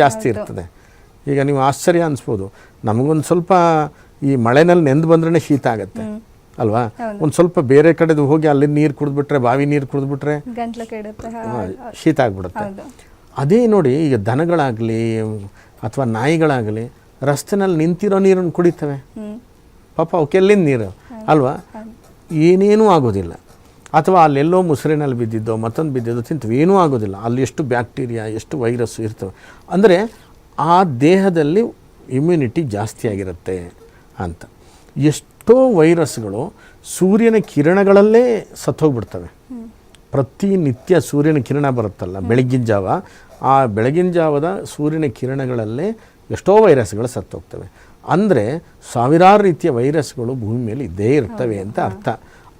ಜಾಸ್ತಿ ಇರ್ತದೆ. ಈಗ ನೀವು ಆಶ್ಚರ್ಯ ಅನಿಸ್ಬೋದು. ನಮಗೊಂದು ಸ್ವಲ್ಪ ಈ ಮಳೆನಲ್ಲಿ ನೆಂದು ಬಂದ್ರೆ ಶೀತ ಆಗುತ್ತೆ. ಅಲ್ವಾ? ಒಂದು ಸ್ವಲ್ಪ ಬೇರೆ ಕಡೆದು ಹೋಗಿ ಅಲ್ಲಿ ನೀರು ಕುಡಿದ್ಬಿಟ್ರೆ ಬಾವಿ ನೀರು ಕುಡಿದ್ಬಿಟ್ರೆ ಶೀತ ಆಗ್ಬಿಡುತ್ತೆ. ಅದೇ ನೋಡಿ ಈಗ ದನಗಳಾಗಲಿ ಅಥವಾ ನಾಯಿಗಳಾಗಲಿ ರಸ್ತೆನಲ್ಲಿ ನಿಂತಿರೋ ನೀರನ್ನು ಕುಡಿತವೆ. ಪಾಪ ಅವಕ್ಕೆ ಎಲ್ಲಿಂದ ನೀರು ಅಲ್ವಾ? ಏನೇನೂ ಆಗೋದಿಲ್ಲ. ಅಥವಾ ಅಲ್ಲೆಲ್ಲೋ ಮುಸುರಿನಲ್ಲಿ ಬಿದ್ದಿದ್ದೋ ಮತ್ತೊಂದು ಬಿದ್ದಿದ್ದೋ ತಿಂತೀವಿ. ಏನೂ ಆಗೋದಿಲ್ಲ. ಅಲ್ಲಿ ಎಷ್ಟು ಬ್ಯಾಕ್ಟೀರಿಯಾ ಎಷ್ಟು ವೈರಸ್ಸು ಇರ್ತವೆ. ಅಂದರೆ ಆ ದೇಹದಲ್ಲಿ ಇಮ್ಯುನಿಟಿ ಜಾಸ್ತಿ ಆಗಿರುತ್ತೆ ಅಂತ. ಎಷ್ಟೋ ವೈರಸ್ಗಳು ಸೂರ್ಯನ ಕಿರಣಗಳಲ್ಲೇ ಸತ್ತೋಗ್ಬಿಡ್ತವೆ. ಪ್ರತಿನಿತ್ಯ ಸೂರ್ಯನ ಕಿರಣ ಬರುತ್ತಲ್ಲ ಬೆಳಗಿನ ಜಾವ. ಆ ಬೆಳಗಿನ ಜಾವದ ಸೂರ್ಯನ ಕಿರಣಗಳಲ್ಲೇ ಎಷ್ಟೋ ವೈರಸ್ಗಳು ಸತ್ತೋಗ್ತವೆ. ಅಂದರೆ ಸಾವಿರಾರು ರೀತಿಯ ವೈರಸ್ಗಳು ಭೂಮಿಯಲ್ಲಿ ಇದ್ದೇ ಇರ್ತವೆ ಅಂತ ಅರ್ಥ.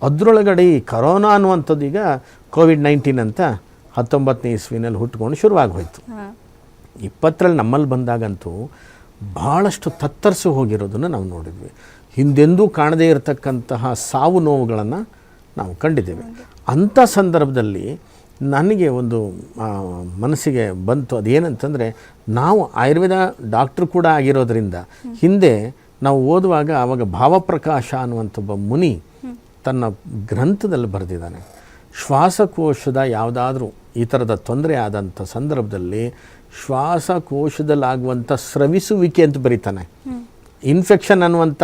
ಅದರೊಳಗಡೆ ಈ ಕರೋನಾ ಅನ್ನುವಂಥದ್ದು ಈಗ ಕೋವಿಡ್ ನೈನ್ಟೀನ್ ಅಂತ ಹತ್ತೊಂಬತ್ತನೇ ಇಸ್ವಿನಲ್ಲಿ ಹುಟ್ಕೊಂಡು ಶುರುವಾಗಿ ಹೋಯಿತು ಇಪ್ಪತ್ತರಲ್ಲಿ ನಮ್ಮಲ್ಲಿ ಬಂದಾಗಂತೂ ಭಾಳಷ್ಟು ತತ್ತರಿಸಿ ಹೋಗಿರೋದನ್ನು ನಾವು ನೋಡಿದ್ವಿ. ಹಿಂದೆಂದೂ ಕಾಣದೇ ಇರತಕ್ಕಂತಹ ಸಾವು ನೋವುಗಳನ್ನು ನಾವು ಕಂಡಿದ್ದೇವೆ. ಅಂಥ ಸಂದರ್ಭದಲ್ಲಿ ನನಗೆ ಒಂದು ಮನಸ್ಸಿಗೆ ಬಂತು. ಅದೇನಂತಂದರೆ ನಾವು ಆಯುರ್ವೇದ ಡಾಕ್ಟ್ರು ಕೂಡ ಆಗಿರೋದರಿಂದ ಹಿಂದೆ ನಾವು ಓದುವಾಗ ಆವಾಗ ಭಾವಪ್ರಕಾಶ ಅನ್ನುವಂಥ ಒಬ್ಬ ಮುನಿ ತನ್ನ ಗ್ರಂಥದಲ್ಲಿ ಬರೆದಿದ್ದಾನೆ. ಶ್ವಾಸಕೋಶದ ಯಾವುದಾದ್ರೂ ಈ ಥರದ ತೊಂದರೆ ಆದಂಥ ಸಂದರ್ಭದಲ್ಲಿ ಶ್ವಾಸಕೋಶದಲ್ಲಾಗುವಂಥ ಸ್ರವಿಸುವಿಕೆ ಅಂತ ಬರೀತಾನೆ. ಇನ್ಫೆಕ್ಷನ್ ಅನ್ನುವಂಥ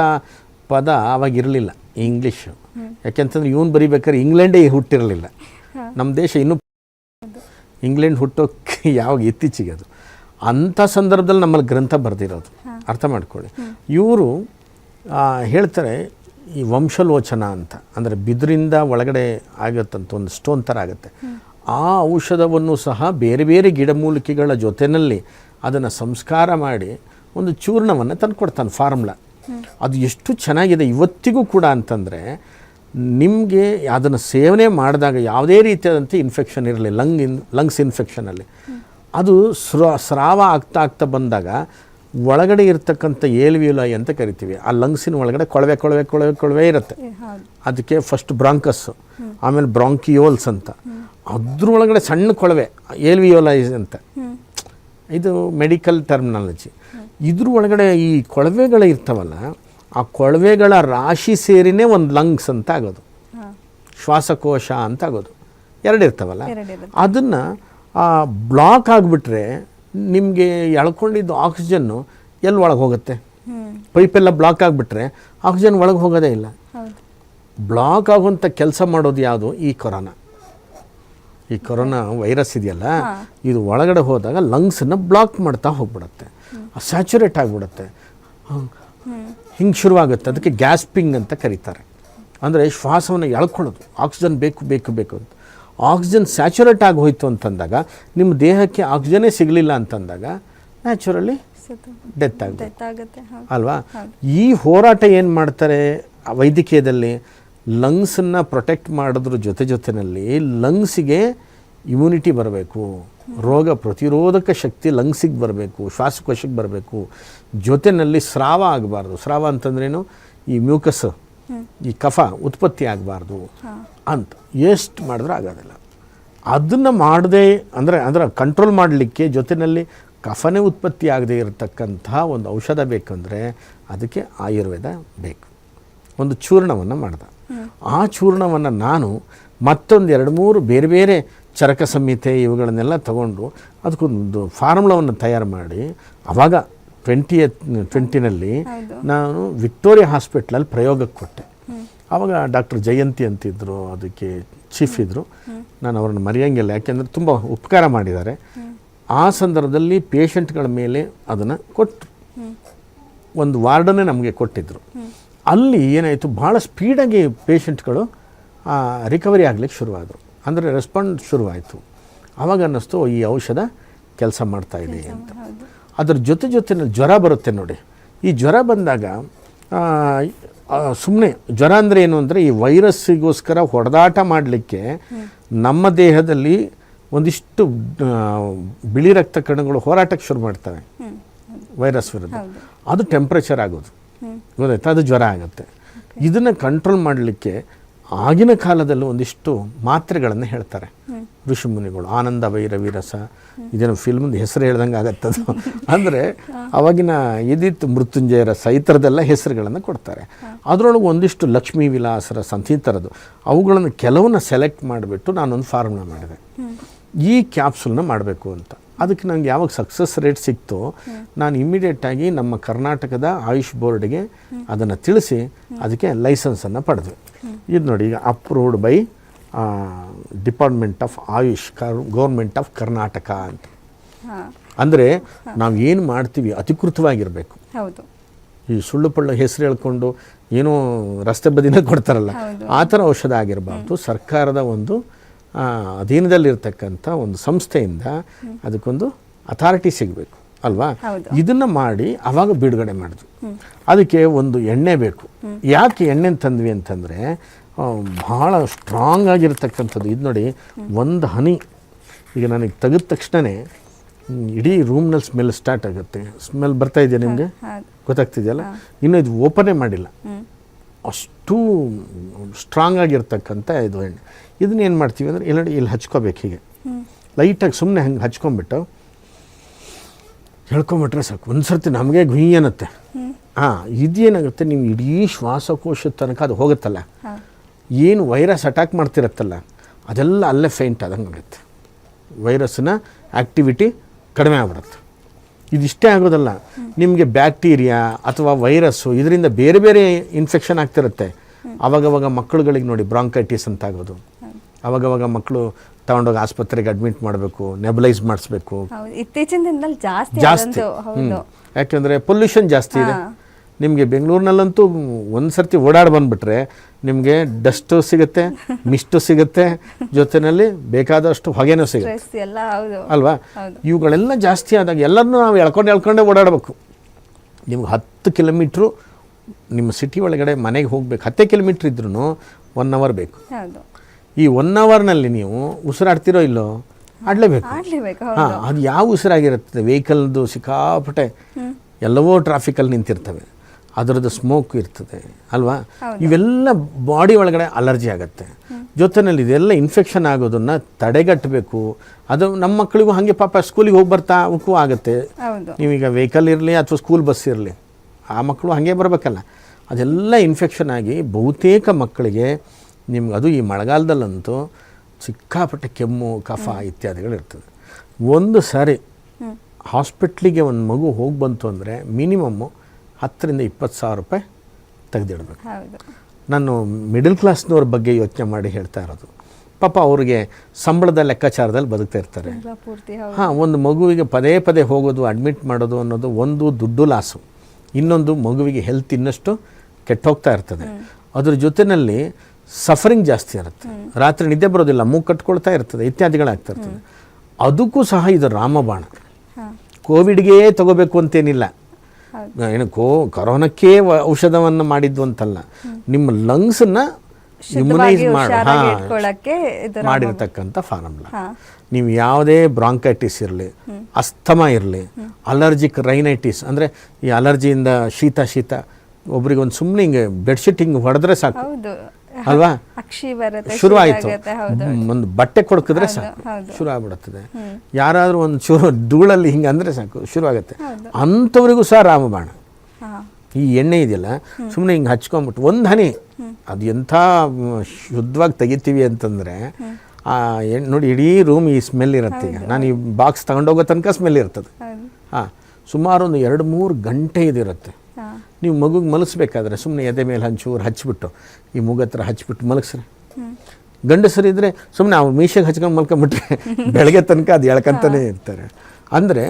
ಪದ ಆವಾಗ ಇರಲಿಲ್ಲ ಇಂಗ್ಲೀಷು. ಯಾಕೆಂತಂದ್ರೆ ಇವನು ಬರೀಬೇಕಾದ್ರೆ ಇಂಗ್ಲೆಂಡೇ ಹುಟ್ಟಿರಲಿಲ್ಲ. ನಮ್ಮ ದೇಶ ಇನ್ನೂ ಇಂಗ್ಲೆಂಡ್ ಹುಟ್ಟೋಕ್ಕೆ ಯಾವಾಗ ಇತ್ತೀಚೆಗೆ ಅದು. ಅಂಥ ಸಂದರ್ಭದಲ್ಲಿ ನಮ್ಮಲ್ಲಿ ಗ್ರಂಥ ಬರೆದಿರೋದು. ಅರ್ಥ ಮಾಡ್ಕೊಳ್ಳಿ. ಇವರು ಹೇಳ್ತಾರೆ ಈ ವಂಶಲೋಚನ ಅಂತ, ಅಂದರೆ ಬಿದಿರಿಂದ ಒಳಗಡೆ ಆಗತ್ತಂತ ಒಂದು ಸ್ಟೋನ್ ಥರ ಆಗುತ್ತೆ. ಆ ಔಷಧವನ್ನು ಸಹ ಬೇರೆ ಬೇರೆ ಗಿಡಮೂಲಿಕೆಗಳ ಜೊತೆಯಲ್ಲಿ ಅದನ್ನು ಸಂಸ್ಕಾರ ಮಾಡಿ ಒಂದು ಚೂರ್ಣವನ್ನು ತಂದು ಕೊಡ್ತಾನೆ ಫಾರ್ಮುಲಾ. ಅದು ಎಷ್ಟು ಚೆನ್ನಾಗಿದೆ ಇವತ್ತಿಗೂ ಕೂಡ ಅಂತಂದರೆ ನಿಮಗೆ ಅದನ್ನು ಸೇವನೆ ಮಾಡಿದಾಗ ಯಾವುದೇ ರೀತಿಯಾದಂಥ ಇನ್ಫೆಕ್ಷನ್ ಇರಲಿ ಲಂಗ್ ಇನ್ ಲಂಗ್ಸ್ ಇನ್ಫೆಕ್ಷನಲ್ಲಿ ಅದು ಸ್ರ, ಸ್ರಾವ ಆಗ್ತಾ ಆಗ್ತಾ ಬಂದಾಗ ಒಳಗಡೆ ಇರ್ತಕ್ಕಂಥ ಏಲ್ವಿಯುಲಾಯಿ ಅಂತ ಕರಿತೀವಿ. ಆ ಲಂಗ್ಸಿನ ಒಳಗಡೆ ಕೊಳವೆ ಕೊಳವೆ ಕೊಳವೆ ಕೊಳವೆ ಇರುತ್ತೆ. ಅದಕ್ಕೆ ಫಸ್ಟ್ ಬ್ರಾಂಕಸ್ಸು ಆಮೇಲೆ ಬ್ರಾಂಕಿಯೋಲ್ಸ್ ಅಂತ. ಅದ್ರೊಳಗಡೆ ಸಣ್ಣ ಕೊಳವೆ ಏಲ್ವಿಯೋಲೈಸ್ ಅಂತ. ಇದು ಮೆಡಿಕಲ್ ಟರ್ಮಿನಾಲಜಿ ಇದ್ರ ಒಳಗಡೆ ಈ ಕೊಳವೆಗಳು ಇರ್ತಾವಲ್ಲ ಆ ಕೊಳವೆಗಳ ರಾಶಿ ಸೇರಿನೇ ಒಂದು ಲಂಗ್ಸ್ ಅಂತ ಆಗೋದು. ಶ್ವಾಸಕೋಶ ಅಂತ ಆಗೋದು. ಎರಡು ಇರ್ತಾವಲ್ಲ. ಅದನ್ನು ಬ್ಲಾಕ್ ಆಗಿಬಿಟ್ರೆ ನಿಮಗೆ ಎಳ್ಕೊಂಡಿದ್ದು ಆಕ್ಸಿಜನ್ನು ಎಲ್ಲಿ ಒಳಗೆ ಹೋಗುತ್ತೆ? ಪೈಪೆಲ್ಲ ಬ್ಲಾಕ್ ಆಗಿಬಿಟ್ರೆ ಆಕ್ಸಿಜನ್ ಒಳಗೆ ಹೋಗೋದೇ ಇಲ್ಲ. ಬ್ಲಾಕ್ ಆಗುವಂಥ ಕೆಲಸ ಮಾಡೋದು ಯಾವುದು? ಈ ಕೊರೋನಾ. ಈ ಕೊರೋನಾ ವೈರಸ್ ಇದೆಯಲ್ಲ ಇದು ಒಳಗಡೆ ಹೋದಾಗ ಲಂಗ್ಸನ್ನು ಬ್ಲಾಕ್ ಮಾಡ್ತಾ ಹೋಗ್ಬಿಡುತ್ತೆ. ಸ್ಯಾಚುರೇಟ್ ಆಗಿಬಿಡುತ್ತೆ. ಹಿಂಗೆ ಶುರುವಾಗುತ್ತೆ. ಅದಕ್ಕೆ ಗ್ಯಾಸ್ಪಿಂಗ್ ಅಂತ ಕರೀತಾರೆ. ಅಂದರೆ ಶ್ವಾಸವನ್ನು ಎಳ್ಕೊಳ್ಳೋದು. ಆಕ್ಸಿಜನ್ ಬೇಕು ಬೇಕು ಬೇಕು ಅಂತ. ಆಕ್ಸಿಜನ್ ಸ್ಯಾಚುರೇಟ್ ಆಗಿ ಹೋಯಿತು ಅಂತಂದಾಗ ನಿಮ್ಮ ದೇಹಕ್ಕೆ ಆಕ್ಸಿಜನೇ ಸಿಗಲಿಲ್ಲ ಅಂತಂದಾಗ ನ್ಯಾಚುರಲಿ ಡೆತ್ ಆಗುತ್ತೆ. ಅಲ್ವಾ? ಈ ಹೋರಾಟ ಏನು ಮಾಡ್ತಾರೆ ವೈದ್ಯಕೀಯದಲ್ಲಿ? ಲಂಗ್ಸನ್ನು ಪ್ರೊಟೆಕ್ಟ್ ಮಾಡಿದ್ರ ಜೊತೆ ಜೊತೆಯಲ್ಲಿ ಲಂಗ್ಸಿಗೆ ಇಮ್ಯುನಿಟಿ ಬರಬೇಕು. ರೋಗ ಪ್ರತಿರೋಧಕ ಶಕ್ತಿ ಲಂಗ್ಸಿಗೆ ಬರಬೇಕು ಶ್ವಾಸಕೋಶಕ್ಕೆ ಬರಬೇಕು. ಜೊತೆಯಲ್ಲಿ ಸ್ರಾವ ಆಗಬಾರ್ದು. ಸ್ರಾವ ಅಂತಂದ್ರೇನು? ಈ ಮ್ಯೂಕಸ್ ಈ ಕಫ ಉತ್ಪತ್ತಿ ಆಗಬಾರ್ದು ಅಂತ. ಎಷ್ಟು ಮಾಡಿದ್ರೆ ಆಗೋದಿಲ್ಲ. ಅದನ್ನು ಮಾಡದೆ ಅಂದರೆ ಅಂದರೆ ಕಂಟ್ರೋಲ್ ಮಾಡಲಿಕ್ಕೆ ಜೊತೆಯಲ್ಲಿ ಕಫನೇ ಉತ್ಪತ್ತಿ ಆಗದೆ ಇರತಕ್ಕಂತಹ ಒಂದು ಔಷಧ ಬೇಕಂದರೆ ಅದಕ್ಕೆ ಆಯುರ್ವೇದ ಬೇಕು. ಒಂದು ಚೂರ್ಣವನ್ನು ಮಾಡ್ದೆ. ಆ ಚೂರ್ಣವನ್ನು ನಾನು ಮತ್ತೊಂದು ಎರಡು ಮೂರು ಬೇರೆ ಬೇರೆ ಚರಕ ಸಂಹಿತೆ ಇವುಗಳನ್ನೆಲ್ಲ ತಗೊಂಡು ಅದಕ್ಕೊಂದು ಫಾರ್ಮುಲಾವನ್ನು ತಯಾರು ಮಾಡಿ ಆವಾಗ ಟ್ವೆಂಟಿ ಟ್ವೆಂಟಿನಲ್ಲಿ ನಾನು ವಿಕ್ಟೋರಿಯಾ ಹಾಸ್ಪಿಟ್ಲಲ್ಲಿ ಪ್ರಯೋಗಕ್ಕೆ ಕೊಟ್ಟೆ. ಆವಾಗ ಡಾಕ್ಟರ್ ಜಯಂತಿ ಅಂತಿದ್ದರು ಅದಕ್ಕೆ ಚೀಫ್ ಇದ್ದರು ನಾನು ಅವ್ರನ್ನ ಮರೆಯಂಗಿಲ್ಲ ಯಾಕೆಂದರೆ ತುಂಬ ಉಪಕಾರ ಮಾಡಿದ್ದಾರೆ. ಆ ಸಂದರ್ಭದಲ್ಲಿ ಪೇಷಂಟ್ಗಳ ಮೇಲೆ ಅದನ್ನು ಕೊಟ್ಟರು. ಒಂದು ವಾರ್ಡನ್ನೇ ನಮಗೆ ಕೊಟ್ಟಿದ್ದರು ಅಲ್ಲಿ ಏನಾಯಿತು ಭಾಳ ಸ್ಪೀಡಾಗಿ ಪೇಷಂಟ್ಗಳು ರಿಕವರಿ ಆಗಲಿಕ್ಕೆ ಶುರುವಾದರು. ಅಂದರೆ ರೆಸ್ಪಾಂಡ್ ಶುರುವಾಯಿತು. ಆವಾಗ ಅನ್ನಿಸ್ತು ಈ ಔಷಧ ಕೆಲಸ ಮಾಡ್ತಾ ಇದೆ ಅಂತ. ಅದ್ರ ಜೊತೆ ಜೊತೆನಲ್ಲಿ ಜ್ವರ ಬರುತ್ತೆ ನೋಡಿ. ಈ ಜ್ವರ ಬಂದಾಗ ಸುಮ್ಮನೆ ಜ್ವರ ಅಂದರೆ ಏನು ಅಂದರೆ ಈ ವೈರಸ್ಸಿಗೋಸ್ಕರ ಹೊಡೆದಾಟ ಮಾಡಲಿಕ್ಕೆ ನಮ್ಮ ದೇಹದಲ್ಲಿ ಒಂದಿಷ್ಟು ಬಿಳಿ ರಕ್ತ ಕಣಗಳು ಹೋರಾಟಕ್ಕೆ ಶುರು ಮಾಡ್ತವೆ. ವೈರಸ್ ವಿರುದ್ಧ. ಅದು ಟೆಂಪ್ರೇಚರ್ ಆಗೋದು. ಗೊತ್ತಾಯ್ತಾ? ಅದು ಜ್ವರ ಆಗುತ್ತೆ. ಇದನ್ನು ಕಂಟ್ರೋಲ್ ಮಾಡಲಿಕ್ಕೆ ಆಗಿನ ಕಾಲದಲ್ಲಿ ಒಂದಿಷ್ಟು ಮಾತ್ರೆಗಳನ್ನು ಹೇಳ್ತಾರೆ. ಋಷಿಮುನಿಗಳು ಆನಂದ ಭೈರವಿ ರಸ ಇದೇನು ಫಿಲ್ಮ್ದು ಹೆಸರು ಹೇಳ್ದಂಗೆ ಆಗತ್ತದು. ಅಂದರೆ ಅವಾಗಿನ ಇದಿತ್ತು ಮೃತ್ಯುಂಜಯ ರಸ ಈ ಥರದ್ದೆಲ್ಲ ಹೆಸರುಗಳನ್ನು ಕೊಡ್ತಾರೆ. ಅದರೊಳಗೆ ಒಂದಿಷ್ಟು ಲಕ್ಷ್ಮೀ ವಿಲಾಸ ರಸ ಅಂತ ಈ ಥರದ್ದು ಅವುಗಳನ್ನು ಕೆಲವನ್ನ ಸೆಲೆಕ್ಟ್ ಮಾಡಿಬಿಟ್ಟು ನಾನೊಂದು ಫಾರ್ಮುಲಾ ಮಾಡಿದೆ. ಈ ಕ್ಯಾಪ್ಸುಲ್ನ ಮಾಡಬೇಕು ಅಂತ. ಅದಕ್ಕೆ ನನಗೆ ಯಾವಾಗ ಸಕ್ಸಸ್ ರೇಟ್ ಸಿಕ್ತೋ ನಾನು ಇಮ್ಮಿಡಿಯೇಟಾಗಿ ನಮ್ಮ ಕರ್ನಾಟಕದ ಆಯುಷ್ ಬೋರ್ಡ್ಗೆ ಅದನ್ನು ತಿಳಿಸಿ ಅದಕ್ಕೆ ಲೈಸೆನ್ಸನ್ನು ಪಡೆದ್ವಿ. ಇದು ನೋಡಿ ಈಗ approved by department of Ayush ಕರ್ ಗೌರ್ಮೆಂಟ್ ಆಫ್ ಕರ್ನಾಟಕ ಅಂತ. ಅಂದರೆ ನಾವು ಏನು ಮಾಡ್ತೀವಿ ಅಧಿಕೃತವಾಗಿರಬೇಕು. ಹೌದು. ಈ ಸುಳ್ಳು ಪಳ್ಳು ಹೆಸರು ಹೇಳ್ಕೊಂಡು ಏನೋ ರಸ್ತೆ ಬದಿನ ಕೊಡ್ತಾರಲ್ಲ ಆ ಥರ ಔಷಧ ಆಗಿರಬಾರ್ದು. ಸರ್ಕಾರದ ಒಂದು ಅಧೀನದಲ್ಲಿರ್ತಕ್ಕಂಥ ಒಂದು ಸಂಸ್ಥೆಯಿಂದ ಅದಕ್ಕೊಂದು ಅಥಾರಿಟಿ ಸಿಗಬೇಕು ಅಲ್ವಾ. ಇದನ್ನು ಮಾಡಿ ಅವಾಗ ಬಿಡುಗಡೆ ಮಾಡಿದ್ವಿ ಅದಕ್ಕೆ ಒಂದು ಎಣ್ಣೆ ಬೇಕು. ಯಾಕೆ ಎಣ್ಣೆ ತಂದ್ವಿ ಅಂತಂದರೆ ಭಾಳ ಸ್ಟ್ರಾಂಗ್ ಆಗಿರ್ತಕ್ಕಂಥದ್ದು. ಇದು ನೋಡಿ ಒಂದು ಹನಿ. ಈಗ ನನಗೆ ತೆಗೆದ ತಕ್ಷಣವೇ ಇಡೀ ರೂಮ್ನಲ್ಲಿ ಸ್ಮೆಲ್ ಸ್ಟಾರ್ಟ್ ಆಗುತ್ತೆ. ಸ್ಮೆಲ್ ಬರ್ತಾ ಇದೆಯಾ ನಿಮಗೆ? ಗೊತ್ತಾಗ್ತಿದೆಯಲ್ಲ? ಇನ್ನು ಇದು ಓಪನೇ ಮಾಡಿಲ್ಲ. ಅಷ್ಟು ಸ್ಟ್ರಾಂಗ್ ಆಗಿರ್ತಕ್ಕಂಥ ಇದು ಎಣ್ಣೆ. ಇದನ್ನ ಏನು ಮಾಡ್ತೀವಿ ಅಂದರೆ ಇಲ್ಲಿ ಇಲ್ಲಿ ಹಚ್ಕೋಬೇಕು ಹೀಗೆ. ಲೈಟಾಗಿ ಸುಮ್ಮನೆ ಹಂಗೆ ಹಚ್ಕೊಂಬಿಟ್ಟು ಹೇಳ್ಕೊಂಬಿಟ್ರೆ ಸಾಕು. ಒಂದು ಸರ್ತಿ ನಮಗೆ ಗುಯಿ ಅನ್ನತ್ತೆ ಹಾಂ ಇದೇನಾಗುತ್ತೆ? ನೀವು ಇಡೀ ಶ್ವಾಸಕೋಶದ ತನಕ ಅದು ಹೋಗುತ್ತಲ್ಲ? ಏನು ವೈರಸ್ ಅಟ್ಯಾಕ್ ಮಾಡ್ತಿರತ್ತಲ್ಲ? ಅದೆಲ್ಲ ಅಲ್ಲೇ ಫೈಂಟ್ ಆದಂಗೆ ಆಗುತ್ತೆ ವೈರಸ್ನ ಆ್ಯಕ್ಟಿವಿಟಿ ಕಡಿಮೆ ಆಗ್ಬಿಡುತ್ತೆ. ಇದಿಷ್ಟೇ ಆಗೋದಲ್ಲ. ನಿಮಗೆ ಬ್ಯಾಕ್ಟೀರಿಯಾ ಅಥವಾ ವೈರಸ್ಸು ಇದರಿಂದ ಬೇರೆ ಬೇರೆ ಇನ್ಫೆಕ್ಷನ್ ಆಗ್ತಿರುತ್ತೆ. ಅವಾಗವಾಗ ಮಕ್ಕಳುಗಳಿಗೆ ನೋಡಿ ಬ್ರಾಂಕೈಟಿಸ್ ಅಂತ ಆಗೋದು ಅವಾಗವಾಗ ಮಕ್ಕಳು ತಗೊಂಡೋಗಿ ಆಸ್ಪತ್ರೆಗೆ ಅಡ್ಮಿಟ್ ಮಾಡಬೇಕು ನೆಬಲೈಸ್ ಮಾಡಿಸ್ಬೇಕು. ಇತ್ತೀಚಿನ ದಿನದಲ್ಲಿ ಜಾಸ್ತಿ ಜಾಸ್ತಿ. ಯಾಕೆಂದರೆ ಪೊಲ್ಯೂಷನ್ ಜಾಸ್ತಿ ಇದೆ. ನಿಮಗೆ ಬೆಂಗಳೂರಿನಲ್ಲಂತೂ ಒಂದು ಸರ್ತಿ ಓಡಾಡಿ ಬಂದುಬಿಟ್ರೆ ನಿಮಗೆ ಡಸ್ಟು ಸಿಗುತ್ತೆ ಮಿಸ್ಟು ಸಿಗುತ್ತೆ ಜೊತೆಯಲ್ಲಿ ಬೇಕಾದಷ್ಟು ಹೊಗೆನೂ ಸಿಗುತ್ತೆ. ಅಲ್ವಾ? ಇವುಗಳೆಲ್ಲ ಜಾಸ್ತಿ ಆದಾಗ ಎಲ್ಲರನ್ನೂ ನಾವು ಎಳ್ಕೊಂಡು ಎಳ್ಕೊಂಡೇ ಓಡಾಡಬೇಕು. ನಿಮ್ಗೆ ಹತ್ತು ಕಿಲೋಮೀಟ್ರು ನಿಮ್ಮ ಸಿಟಿ ಒಳಗಡೆ ಮನೆಗೆ ಹೋಗ್ಬೇಕು. ಹತ್ತೇ ಕಿಲೋಮೀಟ್ರ್ ಇದ್ರೂ ಒನ್ ಅವರ್ ಬೇಕು. ಈ ಒನ್ ಅವರ್ನಲ್ಲಿ ನೀವು ಉಸಿರಾಡ್ತಿರೋ ಇಲ್ಲೋ? ಆಡಲೇಬೇಕು. ಹಾಂ ಅದು ಯಾವ ಉಸಿರಾಗಿರುತ್ತೆ? ವೆಹಿಕಲ್ದು ಸಿಕ್ಕಾಪಟ್ಟೆ ಎಲ್ಲವೋ ಟ್ರಾಫಿಕಲ್ಲಿ ನಿಂತಿರ್ತವೆ. ಅದರದ್ದು ಸ್ಮೋಕ್ ಇರ್ತದೆ ಅಲ್ವಾ? ಇವೆಲ್ಲ ಬಾಡಿ ಒಳಗಡೆ ಅಲರ್ಜಿ ಆಗುತ್ತೆ. ಜೊತೆನಲ್ಲಿ ಇದೆಲ್ಲ ಇನ್ಫೆಕ್ಷನ್ ಆಗೋದನ್ನು ತಡೆಗಟ್ಟಬೇಕು. ಅದು ನಮ್ಮ ಮಕ್ಕಳಿಗೂ ಹಾಗೆ ಪಾಪ ಸ್ಕೂಲಿಗೆ ಹೋಗಿ ಬರ್ತಾ ಅವಕ್ಕೂ ಆಗುತ್ತೆ ನೀವೀಗ ವೆಹಿಕಲ್ ಇರಲಿ ಅಥವಾ ಸ್ಕೂಲ್ ಬಸ್ ಇರಲಿ ಆ ಮಕ್ಕಳು ಹಾಗೆ ಬರಬೇಕಲ್ಲ. ಅದೆಲ್ಲ ಇನ್ಫೆಕ್ಷನ್ ಆಗಿ ಬಹುತೇಕ ಮಕ್ಕಳಿಗೆ ನಿಮ್ಗೆ ಅದು ಈ ಮಳೆಗಾಲದಲ್ಲಂತೂ ಸಿಕ್ಕಾಪಟ್ಟೆ ಕೆಮ್ಮು ಕಫ ಇತ್ಯಾದಿಗಳು ಇರ್ತದೆ ಒಂದು ಸಾರಿ ಹಾಸ್ಪಿಟ್ಲಿಗೆ ಒಂದು ಮಗು ಹೋಗಿ ಬಂತು ಅಂದರೆ ಮಿನಿಮಮ್ಮು ಹತ್ತರಿಂದ ಇಪ್ಪತ್ತು ಸಾವಿರ ರೂಪಾಯಿ ತೆಗೆದಿಡಬೇಕು. ನಾನು ಮಿಡಲ್ ಕ್ಲಾಸ್ನವ್ರ ಬಗ್ಗೆ ಯೋಚನೆ ಮಾಡಿ ಹೇಳ್ತಾ ಇರೋದು. ಪಾಪ ಅವ್ರಿಗೆ ಸಂಬಳದ ಲೆಕ್ಕಾಚಾರದಲ್ಲಿ ಬದುಕ್ತಾ ಇರ್ತಾರೆ. ಹಾಂ ಒಂದು ಮಗುವಿಗೆ ಪದೇ ಪದೇ ಹೋಗೋದು ಅಡ್ಮಿಟ್ ಮಾಡೋದು ಅನ್ನೋದು ಒಂದು ದುಡ್ಡು ಲಾಸು ಇನ್ನೊಂದು ಮಗುವಿಗೆ ಹೆಲ್ತ್ ಇನ್ನಷ್ಟು ಕೆಟ್ಟೋಗ್ತಾ ಇರ್ತದೆ. ಅದ್ರ ಜೊತೆಯಲ್ಲಿ ಸಫರಿಂಗ್ ಜಾಸ್ತಿ ಇರುತ್ತೆ. ರಾತ್ರಿ ನಿದ್ದೆ ಬರೋದಿಲ್ಲ ಮೂಗು ಕಟ್ಕೊಳ್ತಾ ಇರ್ತದೆ ಇತ್ಯಾದಿಗಳಾಗ್ತಾ ಇರ್ತದೆ. ಅದಕ್ಕೂ ಸಹ ಇದು ರಾಮಬಾಣ. ಕೋವಿಡ್ಗೆ ತಗೋಬೇಕು ಅಂತೇನಿಲ್ಲ. ಏನು ಕೋ ಕೊರೋನಕ್ಕೆ ಔಷಧವನ್ನು ಮಾಡಿದ್ದು ಅಂತಲ್ಲ. ನಿಮ್ಮ ಲಂಗ್ಸನ್ನ ಇಮ್ಯುನೈಸ್ ಮಾಡಿ. ಮಾಡಿರ್ತಕ್ಕಂಥ ಫಾರ್ಮುಲಾ. ನೀವು ಯಾವುದೇ ಬ್ರಾಂಕೈಟಿಸ್ ಇರಲಿ ಅಸ್ತಮ ಇರಲಿ ಅಲರ್ಜಿಕ್ ರೈನೈಟಿಸ್ ಅಂದರೆ ಈ ಅಲರ್ಜಿಯಿಂದ ಶೀತ ಶೀತ ಒಬ್ರಿಗೆ ಒಂದು ಸುಮ್ಮನೆ ಹಿಂಗೆ ಬೆಡ್ಶೀಟ್ ಹಿಂಗೆ ಹೊಡೆದ್ರೆ ಸಾಕು. ಅಲ್ವಾ? ಅಕ್ಷಿ ಬರುತ್ತೆ ಶುರು ಆಯಿತು. ಹೌದು. ಒಂದು ಬಟ್ಟೆ ಕೊಡ್ಕಿದ್ರೆ ಸಾಕು. ಶುರು ಆಗ್ಬಿಡುತ್ತದೆ. ಯಾರಾದರೂ ಒಂದು ಚೂರು ಧೂಳಲ್ಲಿ ಹಿಂಗೆ ಅಂದರೆ ಸಾಕು ಶುರುವಾಗುತ್ತೆ. ಅಂಥವ್ರಿಗೂ ಸಹ ರಾಮಬಾಣ. ಈ ಎಣ್ಣೆ ಇದೆಯಲ್ಲ ಸುಮ್ಮನೆ ಹಿಂಗೆ ಹಚ್ಕೊಂಬಿಟ್ಟು ಒಂದು ಹನಿ ಅದು ಎಂಥ ಶುದ್ಧವಾಗಿ ತೆಗಿತೀವಿ ಅಂತಂದರೆ ಆ ಎಣ್ಣೆ ನೋಡಿ ಇಡೀ ರೂಮ್ ಈ ಸ್ಮೆಲ್ ಇರುತ್ತೆ ಈಗ. ನಾನು ಈ ಬಾಕ್ಸ್ ತಗೊಂಡೋಗೋ ತನಕ ಸ್ಮೆಲ್ ಇರ್ತದೆ. ಹಾಂ ಸುಮಾರು ಒಂದು ಎರಡು ಮೂರು ಗಂಟೆ ಇದಿರುತ್ತೆ ನೀವು ಮಗುಗೆ ಮಲಗಿಸ್ಬೇಕಾದ್ರೆ ಸುಮ್ಮನೆ ಎದೆ ಮೇಲೆ ಹಂಚೂರು ಹಚ್ಚಿಬಿಟ್ಟು ಈ ಮೂಗತ್ರ ಹಚ್ಚಿಬಿಟ್ಟು ಮಲಗಿಸ್ರಿ. ಗಂಡಸರು ಇದ್ರೆ ಸುಮ್ಮನೆ ಅವ್ರು ಮೀಶೆಗೆ ಹಚ್ಕೊಂಡು ಮಲ್ಕೊಂಬಿಟ್ರೆ ಬೆಳಗ್ಗೆ ತನಕ ಅದು ಎಳ್ಕಂತಾನೆ ಇರ್ತಾರೆ. ಅಂದರೆ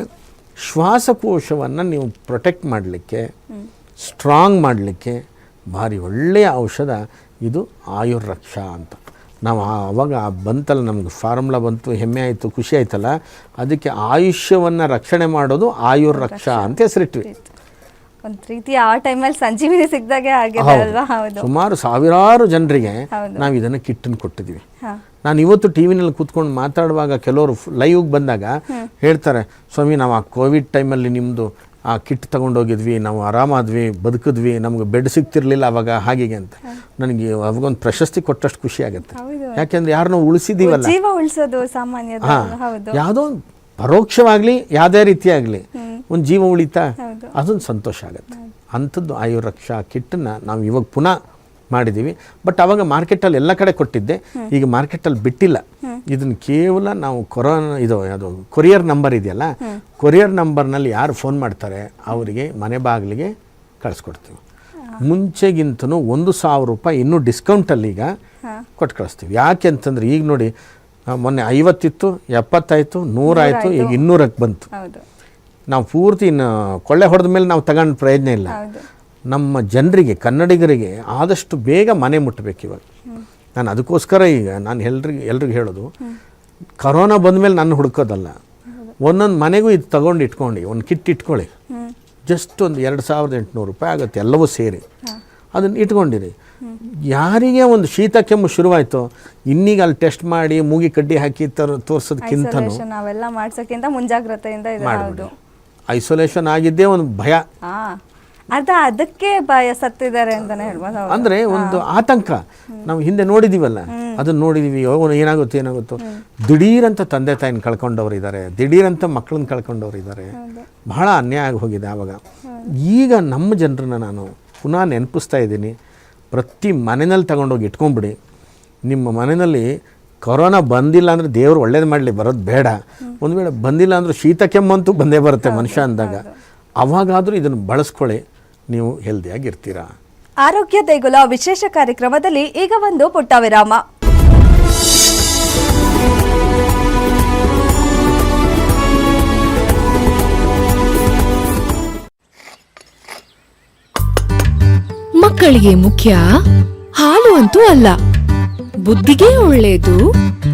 ಶ್ವಾಸಕೋಶವನ್ನು ನೀವು ಪ್ರೊಟೆಕ್ಟ್ ಮಾಡಲಿಕ್ಕೆ ಸ್ಟ್ರಾಂಗ್ ಮಾಡಲಿಕ್ಕೆ ಭಾರಿ ಒಳ್ಳೆಯ ಔಷಧ ಇದು ಆಯುರ್ರಕ್ಷಾ ಅಂತ. ನಾವು ಆವಾಗ ಅವಾಗ ಬಂತಲ್ಲ ನಮ್ಗೆ ಫಾರ್ಮುಲಾ ಬಂತು ಹೆಮ್ಮೆ ಆಯಿತು ಖುಷಿ ಆಯ್ತಲ್ಲ ಅದಕ್ಕೆ ಆಯುಷ್ಯವನ್ನು ರಕ್ಷಣೆ ಮಾಡೋದು ಆಯುರ್ರಕ್ಷಾ ಅಂತ ಹೆಸರಿಟ್ವಿ. ಒಂದ್ ಆ ಟೈಮಲ್ಲಿ ಸಂಜೀವಿನಿ ಸಿಕ್ಕಿದಾಗೆ ಆಗಿದೆ ಅಲ್ವಾ? ಹೌದು. ಸುಮಾರು ಸಾವಿರಾರು ಜನರಿಗೆ ನಾವು ಇದನ್ನು ಕಿಟ್ಟನ್ನು ಕೊಟ್ಟಿದ್ದೀವಿ ನಾನು ಇವತ್ತು ಟಿ ವಿನಲ್ಲಿ ಕೂತ್ಕೊಂಡು ಮಾತಾಡುವಾಗ ಕೆಲವರು ಲೈವ್ಗೆ ಬಂದಾಗ ಹೇಳ್ತಾರೆ ಸ್ವಾಮಿ ನಾವು ಆ ಕೋವಿಡ್ ಟೈಮಲ್ಲಿ ನಿಮ್ಮದು ಆ ಕಿಟ್ ತಗೊಂಡೋಗಿದ್ವಿ ನಾವು ಆರಾಮಾದ್ವಿ ಬದುಕಿದ್ವಿ ನಮ್ಗೆ ಬೆಡ್ ಸಿಗ್ತಿರ್ಲಿಲ್ಲ ಅವಾಗ ಹಾಗೆ ಅಂತ. ನನಗೆ ಅವಾಗೊಂದು ಪ್ರಶಸ್ತಿ ಕೊಟ್ಟಷ್ಟು ಖುಷಿ ಆಗುತ್ತೆ. ಯಾಕೆಂದ್ರೆ ಯಾರನ್ನೋ ಉಳಿಸಿದೀವಲ್ಲ. ಜೀವ ಉಳಿಸೋದು ಸಾಮಾನ್ಯದ ಹೌದು. ಯಾವುದೋ ಪರೋಕ್ಷವಾಗಲಿ ಯಾವುದೇ ರೀತಿಯಾಗಲಿ ಒಂದು ಜೀವ ಉಳಿತಾ. ಅದೊಂದು ಸಂತೋಷ ಆಗುತ್ತೆ. ಅಂಥದ್ದು ಆಯು ರಕ್ಷಾ ಕಿಟ್ಟನ್ನು ನಾವು ಇವಾಗ ಪುನಃ ಮಾಡಿದ್ದೀವಿ ಬಟ್ ಅವಾಗ ಮಾರ್ಕೆಟಲ್ಲಿ ಎಲ್ಲ ಕಡೆ ಕೊಟ್ಟಿದ್ದೆ. ಈಗ ಮಾರ್ಕೆಟಲ್ಲಿ ಬಿಟ್ಟಿಲ್ಲ. ಇದನ್ನು ಕೇವಲ ನಾವು ಕೊರೋನಾ ಇದು ಅದು ಕೊರಿಯರ್ ನಂಬರ್ ಇದೆಯಲ್ಲ ಕೊರಿಯರ್ ನಂಬರ್ನಲ್ಲಿ ಯಾರು ಫೋನ್ ಮಾಡ್ತಾರೆ ಅವರಿಗೆ ಮನೆ ಬಾಗಿಲಿಗೆ ಕಳಿಸ್ಕೊಡ್ತೀವಿ. ಮುಂಚೆಗಿಂತನೂ ಒಂದು ಸಾವಿರ ರೂಪಾಯಿ ಇನ್ನೂ ಡಿಸ್ಕೌಂಟಲ್ಲಿ ಈಗ ಕೊಟ್ಟು ಕಳಿಸ್ತೀವಿ ಯಾಕೆ ಅಂತಂದರೆ ಈಗ ನೋಡಿ ಮೊನ್ನೆ ಐವತ್ತಿತ್ತು ಎಪ್ಪತ್ತಾಯಿತು ನೂರಾಯಿತು ಈಗ ಇನ್ನೂರಕ್ಕೆ ಬಂತು. ನಾವು ಪೂರ್ತಿ ಇನ್ನು ಕೊಳ್ಳೆ ಹೊಡೆದ ಮೇಲೆ ನಾವು ತಗೊಂಡು ಪ್ರಯೋಜನ ಇಲ್ಲ. ನಮ್ಮ ಜನರಿಗೆ ಕನ್ನಡಿಗರಿಗೆ ಆದಷ್ಟು ಬೇಗ ಮನೆ ಮುಟ್ಟಬೇಕು ಇವಾಗ. ನಾನು ಅದಕ್ಕೋಸ್ಕರ ಈಗ ನಾನು ಎಲ್ರಿಗೆ ಎಲ್ರಿಗೂ ಹೇಳೋದು ಕರೋನಾ ಬಂದಮೇಲೆ ನಾನು ಹುಡ್ಕೋದಲ್ಲ. ಒಂದೊಂದು ಮನೆಗೂ ಇದು ತಗೊಂಡು ಇಟ್ಕೊಂಡು ಒಂದು ಕಿಟ್ ಇಟ್ಕೊಳ್ಳಿ. ಜಸ್ಟ್ ಒಂದು ಎರಡು ಸಾವಿರದ ಎಂಟುನೂರು ರೂಪಾಯಿ ಆಗುತ್ತೆ ಎಲ್ಲವೂ ಸೇರಿ. ಅದನ್ನು ಇಟ್ಕೊಂಡಿರಿ. ಯಾರಿಗೆ ಒಂದು ಶೀತ ಕೆಮ್ಮು ಶುರುವಾಯ್ತು ಇನ್ನೀಗ ಅಲ್ಲಿ ಟೆಸ್ಟ್ ಮಾಡಿ ಮೂಗಿ ಕಡ್ಡಿ ಹಾಕಿ ತರ ತೋರಿಸೋದಕ್ಕಿಂತನೂ ನಾವೆಲ್ಲ ಮಾಡ್ಸೋಕ್ಕಿಂತ ಮುಂಜಾಗ್ರತೆಯಿಂದ ಇದು ಐಸೋಲೇಷನ್ ಆಗಿದ್ದೇ ಒಂದು ಭಯ. ಅದ ಅದಕ್ಕೆ ಭಯ ಸತ್ತಿದ್ದಾರೆ ಅಂತಾನೆ ಹೇಳ್ಬೋದು ಅಂದ್ರೆ ಒಂದು ಆತಂಕ. ನಾವು ಹಿಂದೆ ನೋಡಿದೀವಲ್ಲ ಅದನ್ನ ನೋಡಿದೀವಿ ಏನಾಗುತ್ತೆ ಏನಾಗುತ್ತೋ. ಏನಾಗುತ್ತೋ ದಿಢೀರಂತ ತಂದೆ ತಾಯಿನ ಕಳ್ಕೊಂಡವ್ರು ಇದ್ದಾರೆ ದಿಢೀರಂತ ಮಕ್ಕಳನ್ನ ಕಳ್ಕೊಂಡವ್ರು ಇದ್ದಾರೆ ಬಹಳ ಅನ್ಯಾಯ ಆಗಿ ಹೋಗಿದೆ ಆವಾಗ. ಈಗ ನಮ್ಮ ಜನರನ್ನ ನಾನು ಪುನಃ ನೆನಪಿಸ್ತಾ ಇದ್ದೀನಿ. ಪ್ರತಿ ಮನೆಯಲ್ಲಿ ತಗೊಂಡೋಗಿ ಇಟ್ಕೊಂಬಿಡಿ. ನಿಮ್ಮ ಮನೆಯಲ್ಲಿ ಕೊರೋನಾ ಬಂದಿಲ್ಲ ಅಂದರೆ ದೇವರು ಒಳ್ಳೇದು ಮಾಡಲಿ ಬರೋದು ಬೇಡ. ಒಂದು ವೇಳೆ ಬಂದಿಲ್ಲ ಅಂದ್ರೆ ಶೀತ ಕೆಮ್ಮಂತೂ ಬಂದೇ ಬರುತ್ತೆ ಮನುಷ್ಯ ಅಂದಾಗ. ಅವಾಗಾದರೂ ಇದನ್ನು ಬಳಸ್ಕೊಳ್ಳಿ ನೀವು ಹೆಲ್ದಿಯಾಗಿರ್ತೀರಾ ಆರೋಗ್ಯ ದೇಗುಲ ವಿಶೇಷ ಕಾರ್ಯಕ್ರಮದಲ್ಲಿ ಈಗ ಒಂದು ಪುಟ್ಟ ವಿರಾಮ. ಮಕ್ಕಳಿಗೆ ಮುಖ್ಯ? ಹಾಲು ಅಂತೂ ಅಲ್ಲ. ಬುದ್ಧಿಗೆ ಒಳ್ಳೇದು